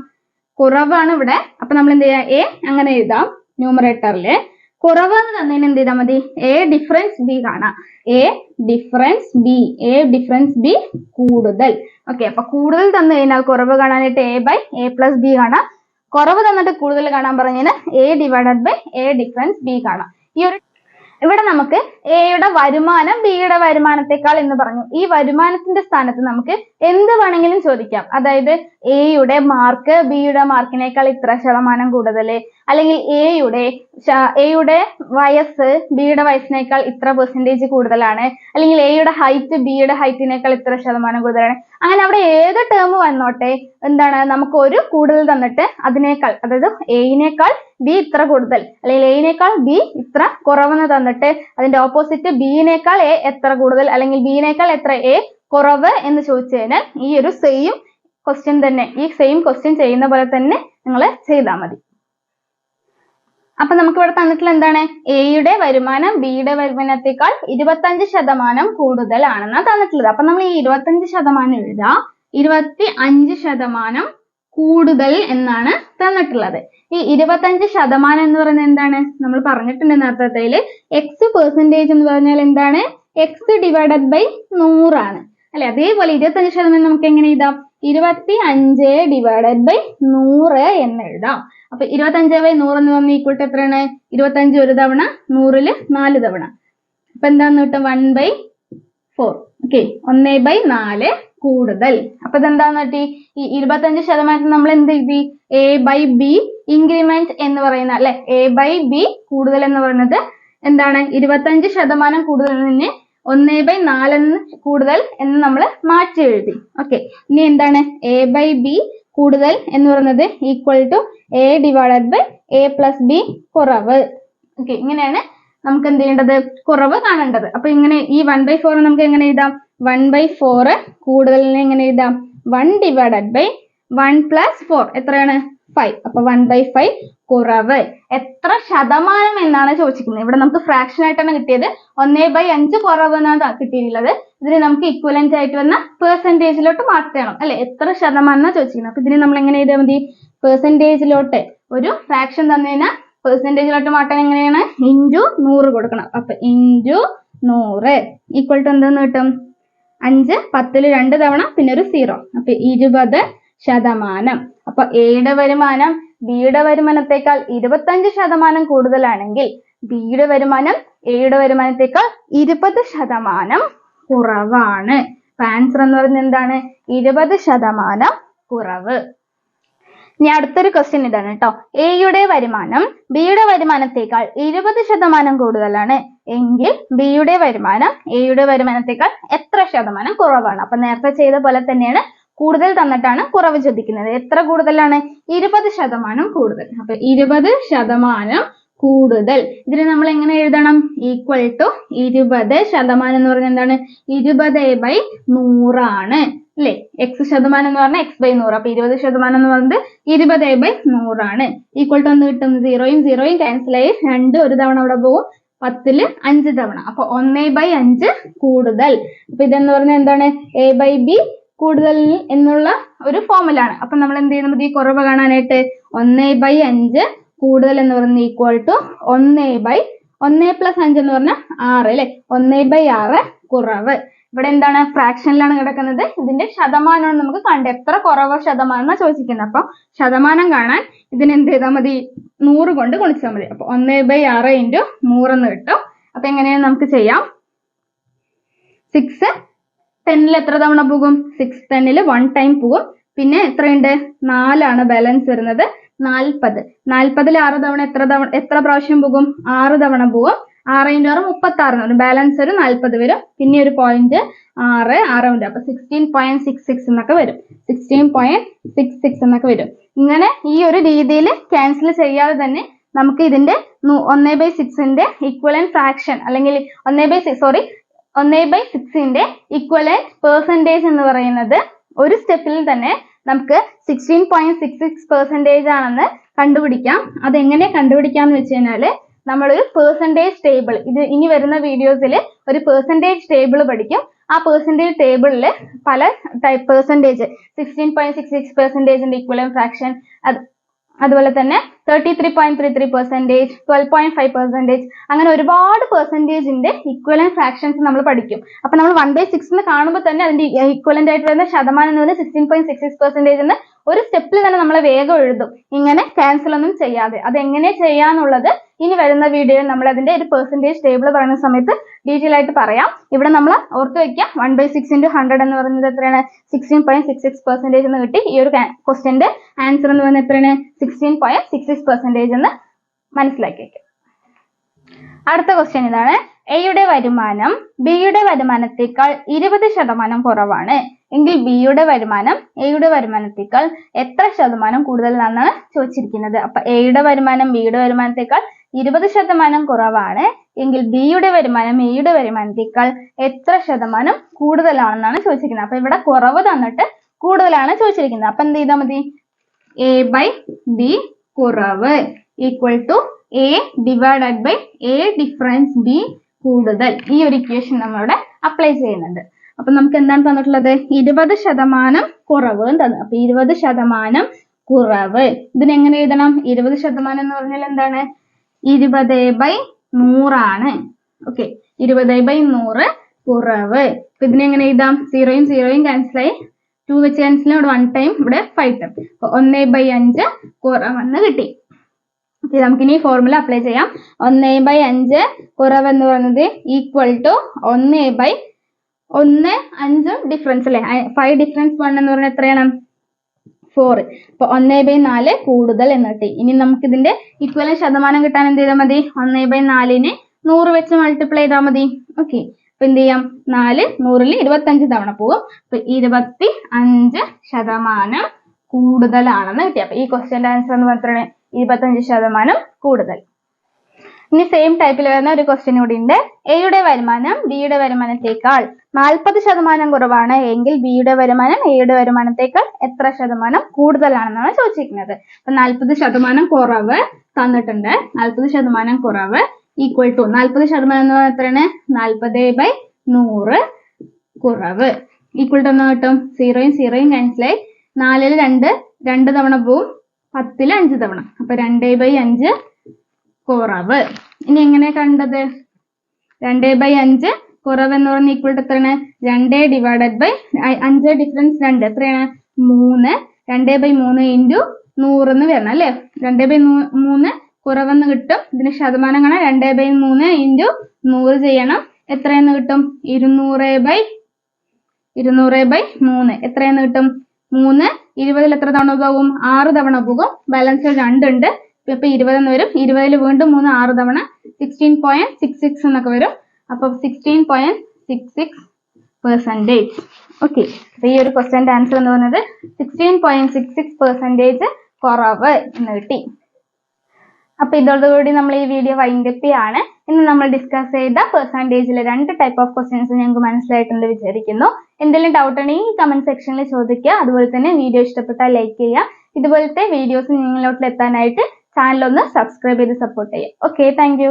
കുറവാണ് ഇവിടെ. അപ്പൊ നമ്മൾ എന്ത് ചെയ്യാം? എ അങ്ങനെ എഴുതാം. ന്യൂമറേറ്ററിൽ കുറവ് എന്ന് തന്നതിന് എന്ത് ചെയ്താൽ മതി? എ ഡിഫറൻസ് ബി കാണാം. A difference B A difference B കൂടുതൽ. ഓക്കെ അപ്പൊ കൂടുതൽ തന്നു കഴിഞ്ഞാൽ കുറവ് കാണാനായിട്ട് A by A plus B കാണാം. കുറവ് തന്നിട്ട് കൂടുതൽ കാണാൻ പറഞ്ഞതിന് A divided by A difference B കാണാം. ഈ ഒരു ഇവിടെ നമുക്ക് എയുടെ വരുമാനം ബിയുടെ വരുമാനത്തെക്കാൾ എന്ന് പറഞ്ഞു. ഈ വരുമാനത്തിന്റെ സ്ഥാനത്ത് നമുക്ക് എന്ത് വേണമെങ്കിലും ചോദിക്കാം. അതായത് എയുടെ മാർക്ക് ബിയുടെ മാർക്കിനേക്കാൾ ഇത്ര ശതമാനം കൂടുതൽ അല്ലെങ്കിൽ എയുടെ എയുടെ വയസ്സ് ബിയുടെ വയസ്സിനേക്കാൾ ഇത്ര പെർസെന്റേജ് കൂടുതലാണ് അല്ലെങ്കിൽ എയുടെ ഹൈറ്റ് ബിയുടെ ഹൈറ്റിനേക്കാൾ ഇത്ര ശതമാനം കൂടുതലാണ്. അങ്ങനെ അവിടെ ഏത് ടേം വന്നോട്ടെ? എന്താണ്? നമുക്ക് ഒരു കൂടുതൽ തന്നിട്ട് അതിനേക്കാൾ അതായത് എയിനേക്കാൾ ബി ഇത്ര കൂടുതൽ. അല്ലെങ്കിൽ എയിനേക്കാൾ ബി ഇത്ര കുറവെന്ന് തന്നിട്ട് അതിന്റെ ഓപ്പോസിറ്റ് ബിയിനേക്കാൾ എ എത്ര കൂടുതൽ? അല്ലെങ്കിൽ ബിയിനേക്കാൾ എത്ര എ കുറവ് എന്ന് ചോദിച്ചു കഴിഞ്ഞാൽ ഈ ഒരു സെയിം ക്വസ്റ്റ്യൻ തന്നെ ഈ സെയിം ക്വസ്റ്റ്യൻ ചെയ്യുന്ന പോലെ തന്നെ നിങ്ങൾ ചെയ്താൽ മതി. അപ്പൊ നമുക്ക് ഇവിടെ തന്നിട്ടുള്ള എന്താണ് എയുടെ വരുമാനം ബിയുടെ വരുമാനത്തെക്കാൾ ഇരുപത്തഞ്ച് ശതമാനം കൂടുതലാണെന്നാണ് തന്നിട്ടുള്ളത്. അപ്പൊ നമ്മൾ ഈ ഇരുപത്തഞ്ച് ശതമാനം എഴുതാം. ഇരുപത്തി അഞ്ച് ശതമാനം കൂടുതൽ എന്നാണ് തന്നിട്ടുള്ളത്. ഈ ഇരുപത്തഞ്ച് ശതമാനം എന്ന് പറയുന്നത് എന്താണ്? നമ്മൾ പറഞ്ഞിട്ടുണ്ട് നേരത്തെ എക്സ് പെർസെന്റേജ് എന്ന് പറഞ്ഞാൽ എന്താണ്? എക്സ് ഡിവൈഡഡ് ബൈ നൂറാണ്. അല്ലെ? അതേപോലെ ഇരുപത്തഞ്ച് ശതമാനം നമുക്ക് എങ്ങനെ എഴുതാം? ഇരുപത്തി അഞ്ച് ഡിവൈഡഡ് ബൈ നൂറ് എന്ന് എഴുതാം. അപ്പൊ ഇരുപത്തഞ്ച് ബൈ നൂറ് എന്ന് പറഞ്ഞാൽ ഈക്വൽ ടു എത്രയാണ്? ഇരുപത്തഞ്ച് ഒരു തവണ നൂറിൽ നാല് തവണ. അപ്പൊ എന്താന്ന് കിട്ടും? വൺ ബൈ ഫോർ ഓക്കെ ഒന്ന് ബൈ നാല് കൂടുതൽ. അപ്പൊ ഇതെന്താന്ന് കിട്ടി? ഈ ഇരുപത്തഞ്ച് ശതമാനത്തിന് നമ്മൾ എന്ത് എഴുതി എ ബൈ ബി ഇൻക്രിമെന്റ് എന്ന് പറയുന്ന അല്ലെ? എ ബൈ ബി കൂടുതൽ എന്ന് പറയുന്നത് എന്താണ്? ഇരുപത്തഞ്ച് ശതമാനം കൂടുതലിന് ഒന്ന് ബൈ നാലെന്ന് കൂടുതൽ എന്ന് നമ്മൾ മാറ്റി എഴുതി. ഓക്കെ ഇനി എന്താണ്? എ ബൈ ബി കൂടുതൽ എന്ന് പറയുന്നത് equal to A divided by A plus B കുറവ്. ഓക്കെ ഇങ്ങനെയാണ് നമുക്ക് എന്ത് ചെയ്യേണ്ടത്? കുറവ് കാണേണ്ടത്. അപ്പൊ ഇങ്ങനെ ഈ വൺ ബൈ ഫോർ നമുക്ക് എങ്ങനെ എഴുതാം? വൺ ബൈ ഫോർ കൂടുതലിനെ എങ്ങനെ എഴുതാം? One divided by one plus four എത്രയാണ്? ഫൈവ് അപ്പൊ വൺ ബൈ ഫൈവ് കുറവ്. എത്ര ശതമാനം എന്നാണ് ചോദിച്ചിരിക്കുന്നത്. ഇവിടെ നമുക്ക് ഫ്രാക്ഷൻ ആയിട്ടാണ് കിട്ടിയത് ഒന്നേ ബൈ അഞ്ച് കുറവ് എന്നാണ് കിട്ടിയിട്ടുള്ളത്. ഇതിന് നമുക്ക് ഇക്വലന്റ് ആയിട്ട് വന്ന പെർസെന്റേജിലോട്ട് മാറ്റണം അല്ലെ? എത്ര ശതമാനം എന്നാണ് ചോദിച്ചിരിക്കുന്നത്. അപ്പൊ ഇതിന് നമ്മൾ എങ്ങനെ എഴുതിയാൽ മതി? പെർസെന്റേജിലോട്ട് ഒരു ഫ്രാക്ഷൻ തന്നു കഴിഞ്ഞാൽ പെർസെന്റേജിലോട്ട് മാറ്റാൻ എങ്ങനെയാണ്? ഇന്റു നൂറ് കൊടുക്കണം. അപ്പൊ ഇന്റു നൂറ്. ഈക്വൽ ടു എന്തെന്ന് കിട്ടും? അഞ്ച് പത്തിൽ രണ്ട് തവണ പിന്നെ ഒരു സീറോ അപ്പൊ ഇരുപത് ശതമാനം. അപ്പൊ എയുടെ വരുമാനം ബിയുടെ വരുമാനത്തെക്കാൾ ഇരുപത്തഞ്ച് ശതമാനം കൂടുതലാണെങ്കിൽ ബിയുടെ വരുമാനം എയുടെ വരുമാനത്തെക്കാൾ ഇരുപത് ശതമാനം കുറവാണ്. ആൻസർ എന്ന് പറയുന്നത് എന്താണ്? ഇരുപത് ശതമാനം കുറവ്. ഇനി അടുത്തൊരു ക്വസ്റ്റ്യൻ ഇതാണ് കേട്ടോ എയുടെ വരുമാനം ബിയുടെ വരുമാനത്തേക്കാൾ ഇരുപത് ശതമാനം കൂടുതലാണ് എങ്കിൽ ബിയുടെ വരുമാനം എയുടെ വരുമാനത്തേക്കാൾ എത്ര ശതമാനം കുറവാണ്? അപ്പൊ നേരത്തെ ചെയ്ത പോലെ തന്നെയാണ് കൂടുതൽ തന്നിട്ടാണ് കുറവ് ചോദിക്കുന്നത്. എത്ര കൂടുതലാണ്? ഇരുപത് ശതമാനം കൂടുതൽ. അപ്പൊ ഇരുപത് ശതമാനം കൂടുതൽ. ഇതിന് നമ്മൾ എങ്ങനെ എഴുതണം? ഈക്വൽ ടു ഇരുപത് ശതമാനം എന്ന് പറഞ്ഞാൽ എന്താണ്? ഇരുപത് ബൈ നൂറാണ് അല്ലെ? എക്സ് ശതമാനം എന്ന് പറഞ്ഞാൽ എക്സ് ബൈ നൂറ്. അപ്പൊ ഇരുപത് ശതമാനം എന്ന് പറയുന്നത് ഇരുപത് ബൈ നൂറാണ് ഈക്വൽ ടു ഒന്ന് കിട്ടും സീറോയും സീറോയും ക്യാൻസൽ ആയി രണ്ട് ഒരു തവണ അവിടെ പോകും. പത്തിൽ അഞ്ച് തവണ. അപ്പൊ ഒന്ന് ബൈ അഞ്ച് കൂടുതൽ. അപ്പൊ ഇതെന്ന് പറഞ്ഞാൽ എന്താണ്? എ ബൈ ബി കൂടുതൽ എന്നുള്ള ഒരു ഫോമിലാണ് അപ്പൊ നമ്മൾ എന്ത് ചെയ്യുന്നത്? നമുക്ക് ഈ കുറവ് കാണാനായിട്ട് ഒന്ന് ബൈ അഞ്ച് കൂടുതൽ എന്ന് പറയുന്നത് ഈക്വൽ ടു ഒന്ന് ബൈ ഒന്ന് പ്ലസ് അഞ്ച് എന്ന് പറഞ്ഞാൽ ആറ് അല്ലെ? ഒന്ന് ബൈ ആറ് കുറവ്. ഇവിടെ എന്താണ്? ഫ്രാക്ഷനിലാണ് കിടക്കുന്നത്. ഇതിന്റെ ശതമാനമാണ് നമുക്ക് കണ്ടത് എത്ര കുറവ് ശതമാനം ചോദിച്ചിരിക്കുന്നത്. അപ്പൊ ശതമാനം കാണാൻ ഇതിന് എന്ത് ചെയ്താൽ മതി? നൂറ് കൊണ്ട് ഗുണിച്ചാൽ മതി. അപ്പൊ ഒന്ന് ബൈ ആറ് ഇന്റു നൂറെന്ന് കിട്ടും. അപ്പൊ എങ്ങനെയാണ് നമുക്ക് ചെയ്യാം? സിക്സ് ടെന്നിൽ എത്ര തവണ പോകും? സിക്സ് ടെന്നിൽ വൺ ടൈം പോകും. പിന്നെ എത്രയുണ്ട്? നാലാണ് ബാലൻസ് വരുന്നത്. നാൽപ്പത്. നാൽപ്പതിൽ ആറ് തവണ എത്ര തവണ എത്ര പ്രാവശ്യം പോകും? ആറ് തവണ പോകും. ആറ് ഇന്റു ആറ് മുപ്പത്തി ആറ് വരും ബാലൻസ് ഒരു നാൽപ്പത് വരും. പിന്നെ ഒരു പോയിന്റ് ആറ് ആറ് ഉണ്ട് അപ്പൊ സിക്സ്റ്റീൻ പോയിന്റ് സിക്സ് സിക്സ് എന്നൊക്കെ വരും. സിക്സ്റ്റീൻ പോയിന്റ് സിക്സ് സിക്സ് എന്നൊക്കെ വരും. ഇങ്ങനെ ഈ ഒരു രീതിയിൽ ക്യാൻസൽ ചെയ്യാതെ തന്നെ നമുക്ക് ഇതിന്റെ ഒന്നേ ബൈ സിക്സിന്റെ ഇക്വലൻ ഫ്രാക്ഷൻ അല്ലെങ്കിൽ ഒന്നേ ബൈ സിക്സ് സോറി ഒന്നേ ബൈ സിക്സിന്റെ ഇക്വലന്റ് പെർസെന്റേജ് എന്ന് പറയുന്നത് ഒരു സ്റ്റെപ്പിൽ തന്നെ നമുക്ക് sixteen point six six percentage ആണെന്ന് കണ്ടുപിടിക്കാം. അതെങ്ങനെ കണ്ടുപിടിക്കാം എന്ന് വെച്ച് കഴിഞ്ഞാൽ നമ്മൾ ഒരു പെർസെന്റേജ് ടേബിൾ ഇത് ഇനി വരുന്ന വീഡിയോസിൽ ഒരു പെർസെന്റേജ് ടേബിൾ പഠിക്കും. ആ പെർസെന്റേജ് ടേബിളിൽ പല type percentage sixteen point six six പെർസെന്റേജിന്റെ equivalent fraction അത് അതുപോലെ തന്നെ thirty three point three three percentage twelve point five percentage അങ്ങനെ ഒരുപാട് പെർസെന്റേജിന്റെ ഇക്വലൻ ഫ്രാക്ഷൻസ് നമ്മൾ പഠിക്കും. അപ്പൊ നമ്മൾ വൺ ബൈ സിക്സ് എന്ന് കാണുമ്പോൾ തന്നെ അതിന്റെ ഇക്വലന്റ് ആയിട്ട് വരുന്ന ശതമാനം എന്ന് പറയുന്നത് sixteen point six six percentage എന്ന് ഒരു സ്റ്റെപ്പിൽ തന്നെ നമ്മൾ വേഗം എഴുതും. ഇങ്ങനെ ക്യാൻസൽ ഒന്നും ചെയ്യാതെ. അത് എങ്ങനെ ചെയ്യാന്നുള്ളത് ഇനി വരുന്ന വീഡിയോയിൽ നമ്മൾ അതിന്റെ ഒരു പെർസെന്റേജ് ടേബിൾ പറയുന്ന സമയത്ത് ഡീറ്റെയിൽ ആയിട്ട് പറയാം. ഇവിടെ നമ്മൾ ഓർത്ത് വെക്കുക one by six into hundred എന്ന് പറയുന്നത് എത്രയാണ്? Sixteen point six six percentage എന്ന് കിട്ടി. ഈ ഒരു ക്വസ്റ്റ്യന്റെ ആൻസർ എന്ന് പറയുന്നത് എത്രയാണ്? Sixteen point six six percentage എന്ന് മനസ്സിലാക്കി വെക്കുക അടുത്ത ക്വസ്റ്റ്യൻ ഇതാണ്. എയുടെ വരുമാനം ബിയുടെ വരുമാനത്തേക്കാൾ ഇരുപത് ശതമാനം കുറവാണ്. എങ്കിൽ ബിയുടെ വരുമാനം എയുടെ വരുമാനത്തേക്കാൾ എത്ര ശതമാനം കൂടുതലാണെന്നാണ് ചോദിച്ചിരിക്കുന്നത്. അപ്പൊ എയുടെ വരുമാനം ബിയുടെ വരുമാനത്തേക്കാൾ ഇരുപത് ശതമാനം കുറവാണ്. എങ്കിൽ ബിയുടെ വരുമാനം എയുടെ വരുമാനത്തേക്കാൾ എത്ര ശതമാനം കൂടുതലാണെന്നാണ് ചോദിച്ചിരിക്കുന്നത്. അപ്പൊ ഇവിടെ കുറവ് തന്നിട്ട് കൂടുതലാണ് ചോദിച്ചിരിക്കുന്നത്. അപ്പൊ എന്ത് ചെയ്താൽ മതി? എ ബൈ ബി കുറവ് equal to A divided by A difference B കൂടുതൽ ഈ ഒരു ഇക്വേഷൻ നമ്മളിവിടെ അപ്ലൈ ചെയ്യുന്നുണ്ട്. അപ്പൊ നമുക്ക് എന്താണ് തന്നിട്ടുള്ളത്? ഇരുപത് ശതമാനം കുറവ് തന്നു അപ്പൊ ഇരുപത് ശതമാനം കുറവ്. ഇതിനെങ്ങനെ എഴുതണം? ഇരുപത് ശതമാനം എന്ന് പറഞ്ഞാൽ എന്താണ്? ഇരുപത് ബൈ നൂറാണ്. ഓക്കെ ഇരുപത് ബൈ നൂറ് കുറവ്. അപ്പൊ ഇതിനെ എങ്ങനെ എഴുതാം? സീറോയും സീറോയും ക്യാൻസൽ ആയി. ടു വെച്ച് ക്യാൻസൽ ഇവിടെ വൺ ടൈം ഇവിടെ ഫൈവ് ടൈം അപ്പൊ ഒന്ന് ബൈ അഞ്ച് കുറവെന്ന് കിട്ടി. നമുക്കിനി ഫോർമുല അപ്ലൈ ചെയ്യാം. ഒന്ന് ബൈ അഞ്ച് കുറവെന്ന് പറയുന്നത് ഈക്വൽ ടു ഒന്ന് ബൈ ഒന്ന് അഞ്ചും ഡിഫറൻസ് അല്ലേ? ഫൈവ് ഡിഫറൻസ് വൺ എന്ന് പറഞ്ഞാൽ എത്രയാണ്? ഫോർ അപ്പൊ ഒന്ന് ബൈ നാല് കൂടുതൽ എന്നിട്ട് ഇനി നമുക്ക് ഇതിന്റെ ഇക്വലൻ ശതമാനം കിട്ടാൻ എന്ത് ചെയ്താൽ മതി? ഒന്ന് ബൈ നാലിന് നൂറ് വെച്ച് മൾട്ടിപ്ലൈ ചെയ്താൽ മതി. ഓക്കെ അപ്പൊ എന്ത് ചെയ്യാം? നാല് നൂറിൽ ഇരുപത്തഞ്ച് തവണ പോകും. അപ്പൊ ഇരുപത്തി അഞ്ച് ശതമാനം കൂടുതലാണെന്ന് കിട്ടി. അപ്പൊ ഈ ക്വസ്റ്റ്യന്റെ ആൻസർ എന്ന് പറഞ്ഞാൽ ഇരുപത്തഞ്ച് ശതമാനം കൂടുതൽ. ഇനി സെയിം ടൈപ്പിൽ വരുന്ന ഒരു ക്വസ്റ്റ്യൻ കൂടി ഉണ്ട്. എയുടെ വരുമാനം ബിയുടെ വരുമാനത്തേക്കാൾ നാൽപ്പത് ശതമാനം കുറവാണ് എങ്കിൽ ബിയുടെ വരുമാനം എയുടെ വരുമാനത്തേക്കാൾ എത്ര ശതമാനം കൂടുതലാണെന്നാണ് ചോദിച്ചിരിക്കുന്നത്. അപ്പൊ നാൽപ്പത് ശതമാനം കുറവ് തന്നിട്ടുണ്ട്. നാൽപ്പത് ശതമാനം കുറവ് ഈക്വൽ ടു നാൽപ്പത് ശതമാനം എന്ന് പറഞ്ഞാൽ എത്രയാണ്? നാൽപ്പത് ബൈ നൂറ് കുറവ്. ഈക്വൽ ടു എന്ന് കിട്ടും. സീറോയും സീറോയും ക്യാൻസലായി നാലിൽ രണ്ട് രണ്ട് തവണ പോവും. പത്തിൽ അഞ്ച് തവണ. അപ്പൊ രണ്ടേ ബൈ അഞ്ച് കുറവ്. ഇനി എങ്ങനെ കണ്ടത്? രണ്ടേ ബൈ അഞ്ച് കുറവ് എന്ന് പറഞ്ഞ ഈക്വൽ ടു എത്രയാണ്? രണ്ടേ ഡിവൈഡഡ് ബൈ അഞ്ച് ഡിഫറൻസ് രണ്ട്. എത്രയാണ്? മൂന്ന്. രണ്ടേ ബൈ മൂന്ന് ഇന്റു നൂറെന്ന് വരണം അല്ലേ? രണ്ടേ ബൈ മൂന്ന് കുറവെന്ന് കിട്ടും. ഇതിന് ശതമാനം കാണാൻ രണ്ടേ ബൈ മൂന്ന് ഇന്റു നൂറ് ചെയ്യണം. എത്രയെന്ന് കിട്ടും? ഇരുന്നൂറ് ബൈ ഇരുന്നൂറ് ബൈ മൂന്ന്. എത്രയെന്ന് കിട്ടും? മൂന്ന്. ഇരുപതിൽ എത്ര തവണ പോകും? ആറ് തവണ പോകും. ബാലൻസ് രണ്ടുണ്ട്. ഇപ്പൊ ഇരുപത് എന്ന് വരും. ഇരുപതിൽ വീണ്ടും മൂന്ന് ആറ് തവണ. സിക്സ്റ്റീൻ പോയിന്റ് സിക്സ് സിക്സ് എന്നൊക്കെ വരും. അപ്പൊ sixteen point six six percentage okay അപ്പൊ ഈ ഒരു ക്വസ്റ്റ്യന്റെ ആൻസർ എന്ന് പറയുന്നത് sixteen point six six percentage കുറവ് എന്ന് കിട്ടി. അപ്പൊ ഇതോടുകൂടി നമ്മൾ ഈ വീഡിയോ വൈൻഡപ്പ് ചെയ്യാണ്. ഇന്ന് നമ്മൾ ഡിസ്കസ് ചെയ്ത പെർസെന്റേജിലെ രണ്ട് ടൈപ്പ് ഓഫ് ക്വസ്റ്റ്യൻസ് ഞങ്ങൾക്ക് മനസ്സിലായിട്ടുണ്ട് വിചാരിക്കുന്നു. എന്തെങ്കിലും ഡൗട്ട് ഉണ്ടെങ്കിൽ കമന്റ് സെക്ഷനിൽ ചോദിക്കുക. അതുപോലെ തന്നെ വീഡിയോ ഇഷ്ടപ്പെട്ടാൽ ലൈക്ക് ചെയ്യുക. ഇതുപോലത്തെ വീഡിയോസ് നിങ്ങളിലോട്ട് എത്താനായിട്ട് ചാനൽ ഒന്ന് സബ്സ്ക്രൈബ് ചെയ്ത് സപ്പോർട്ട് ചെയ്യുക. Okay thank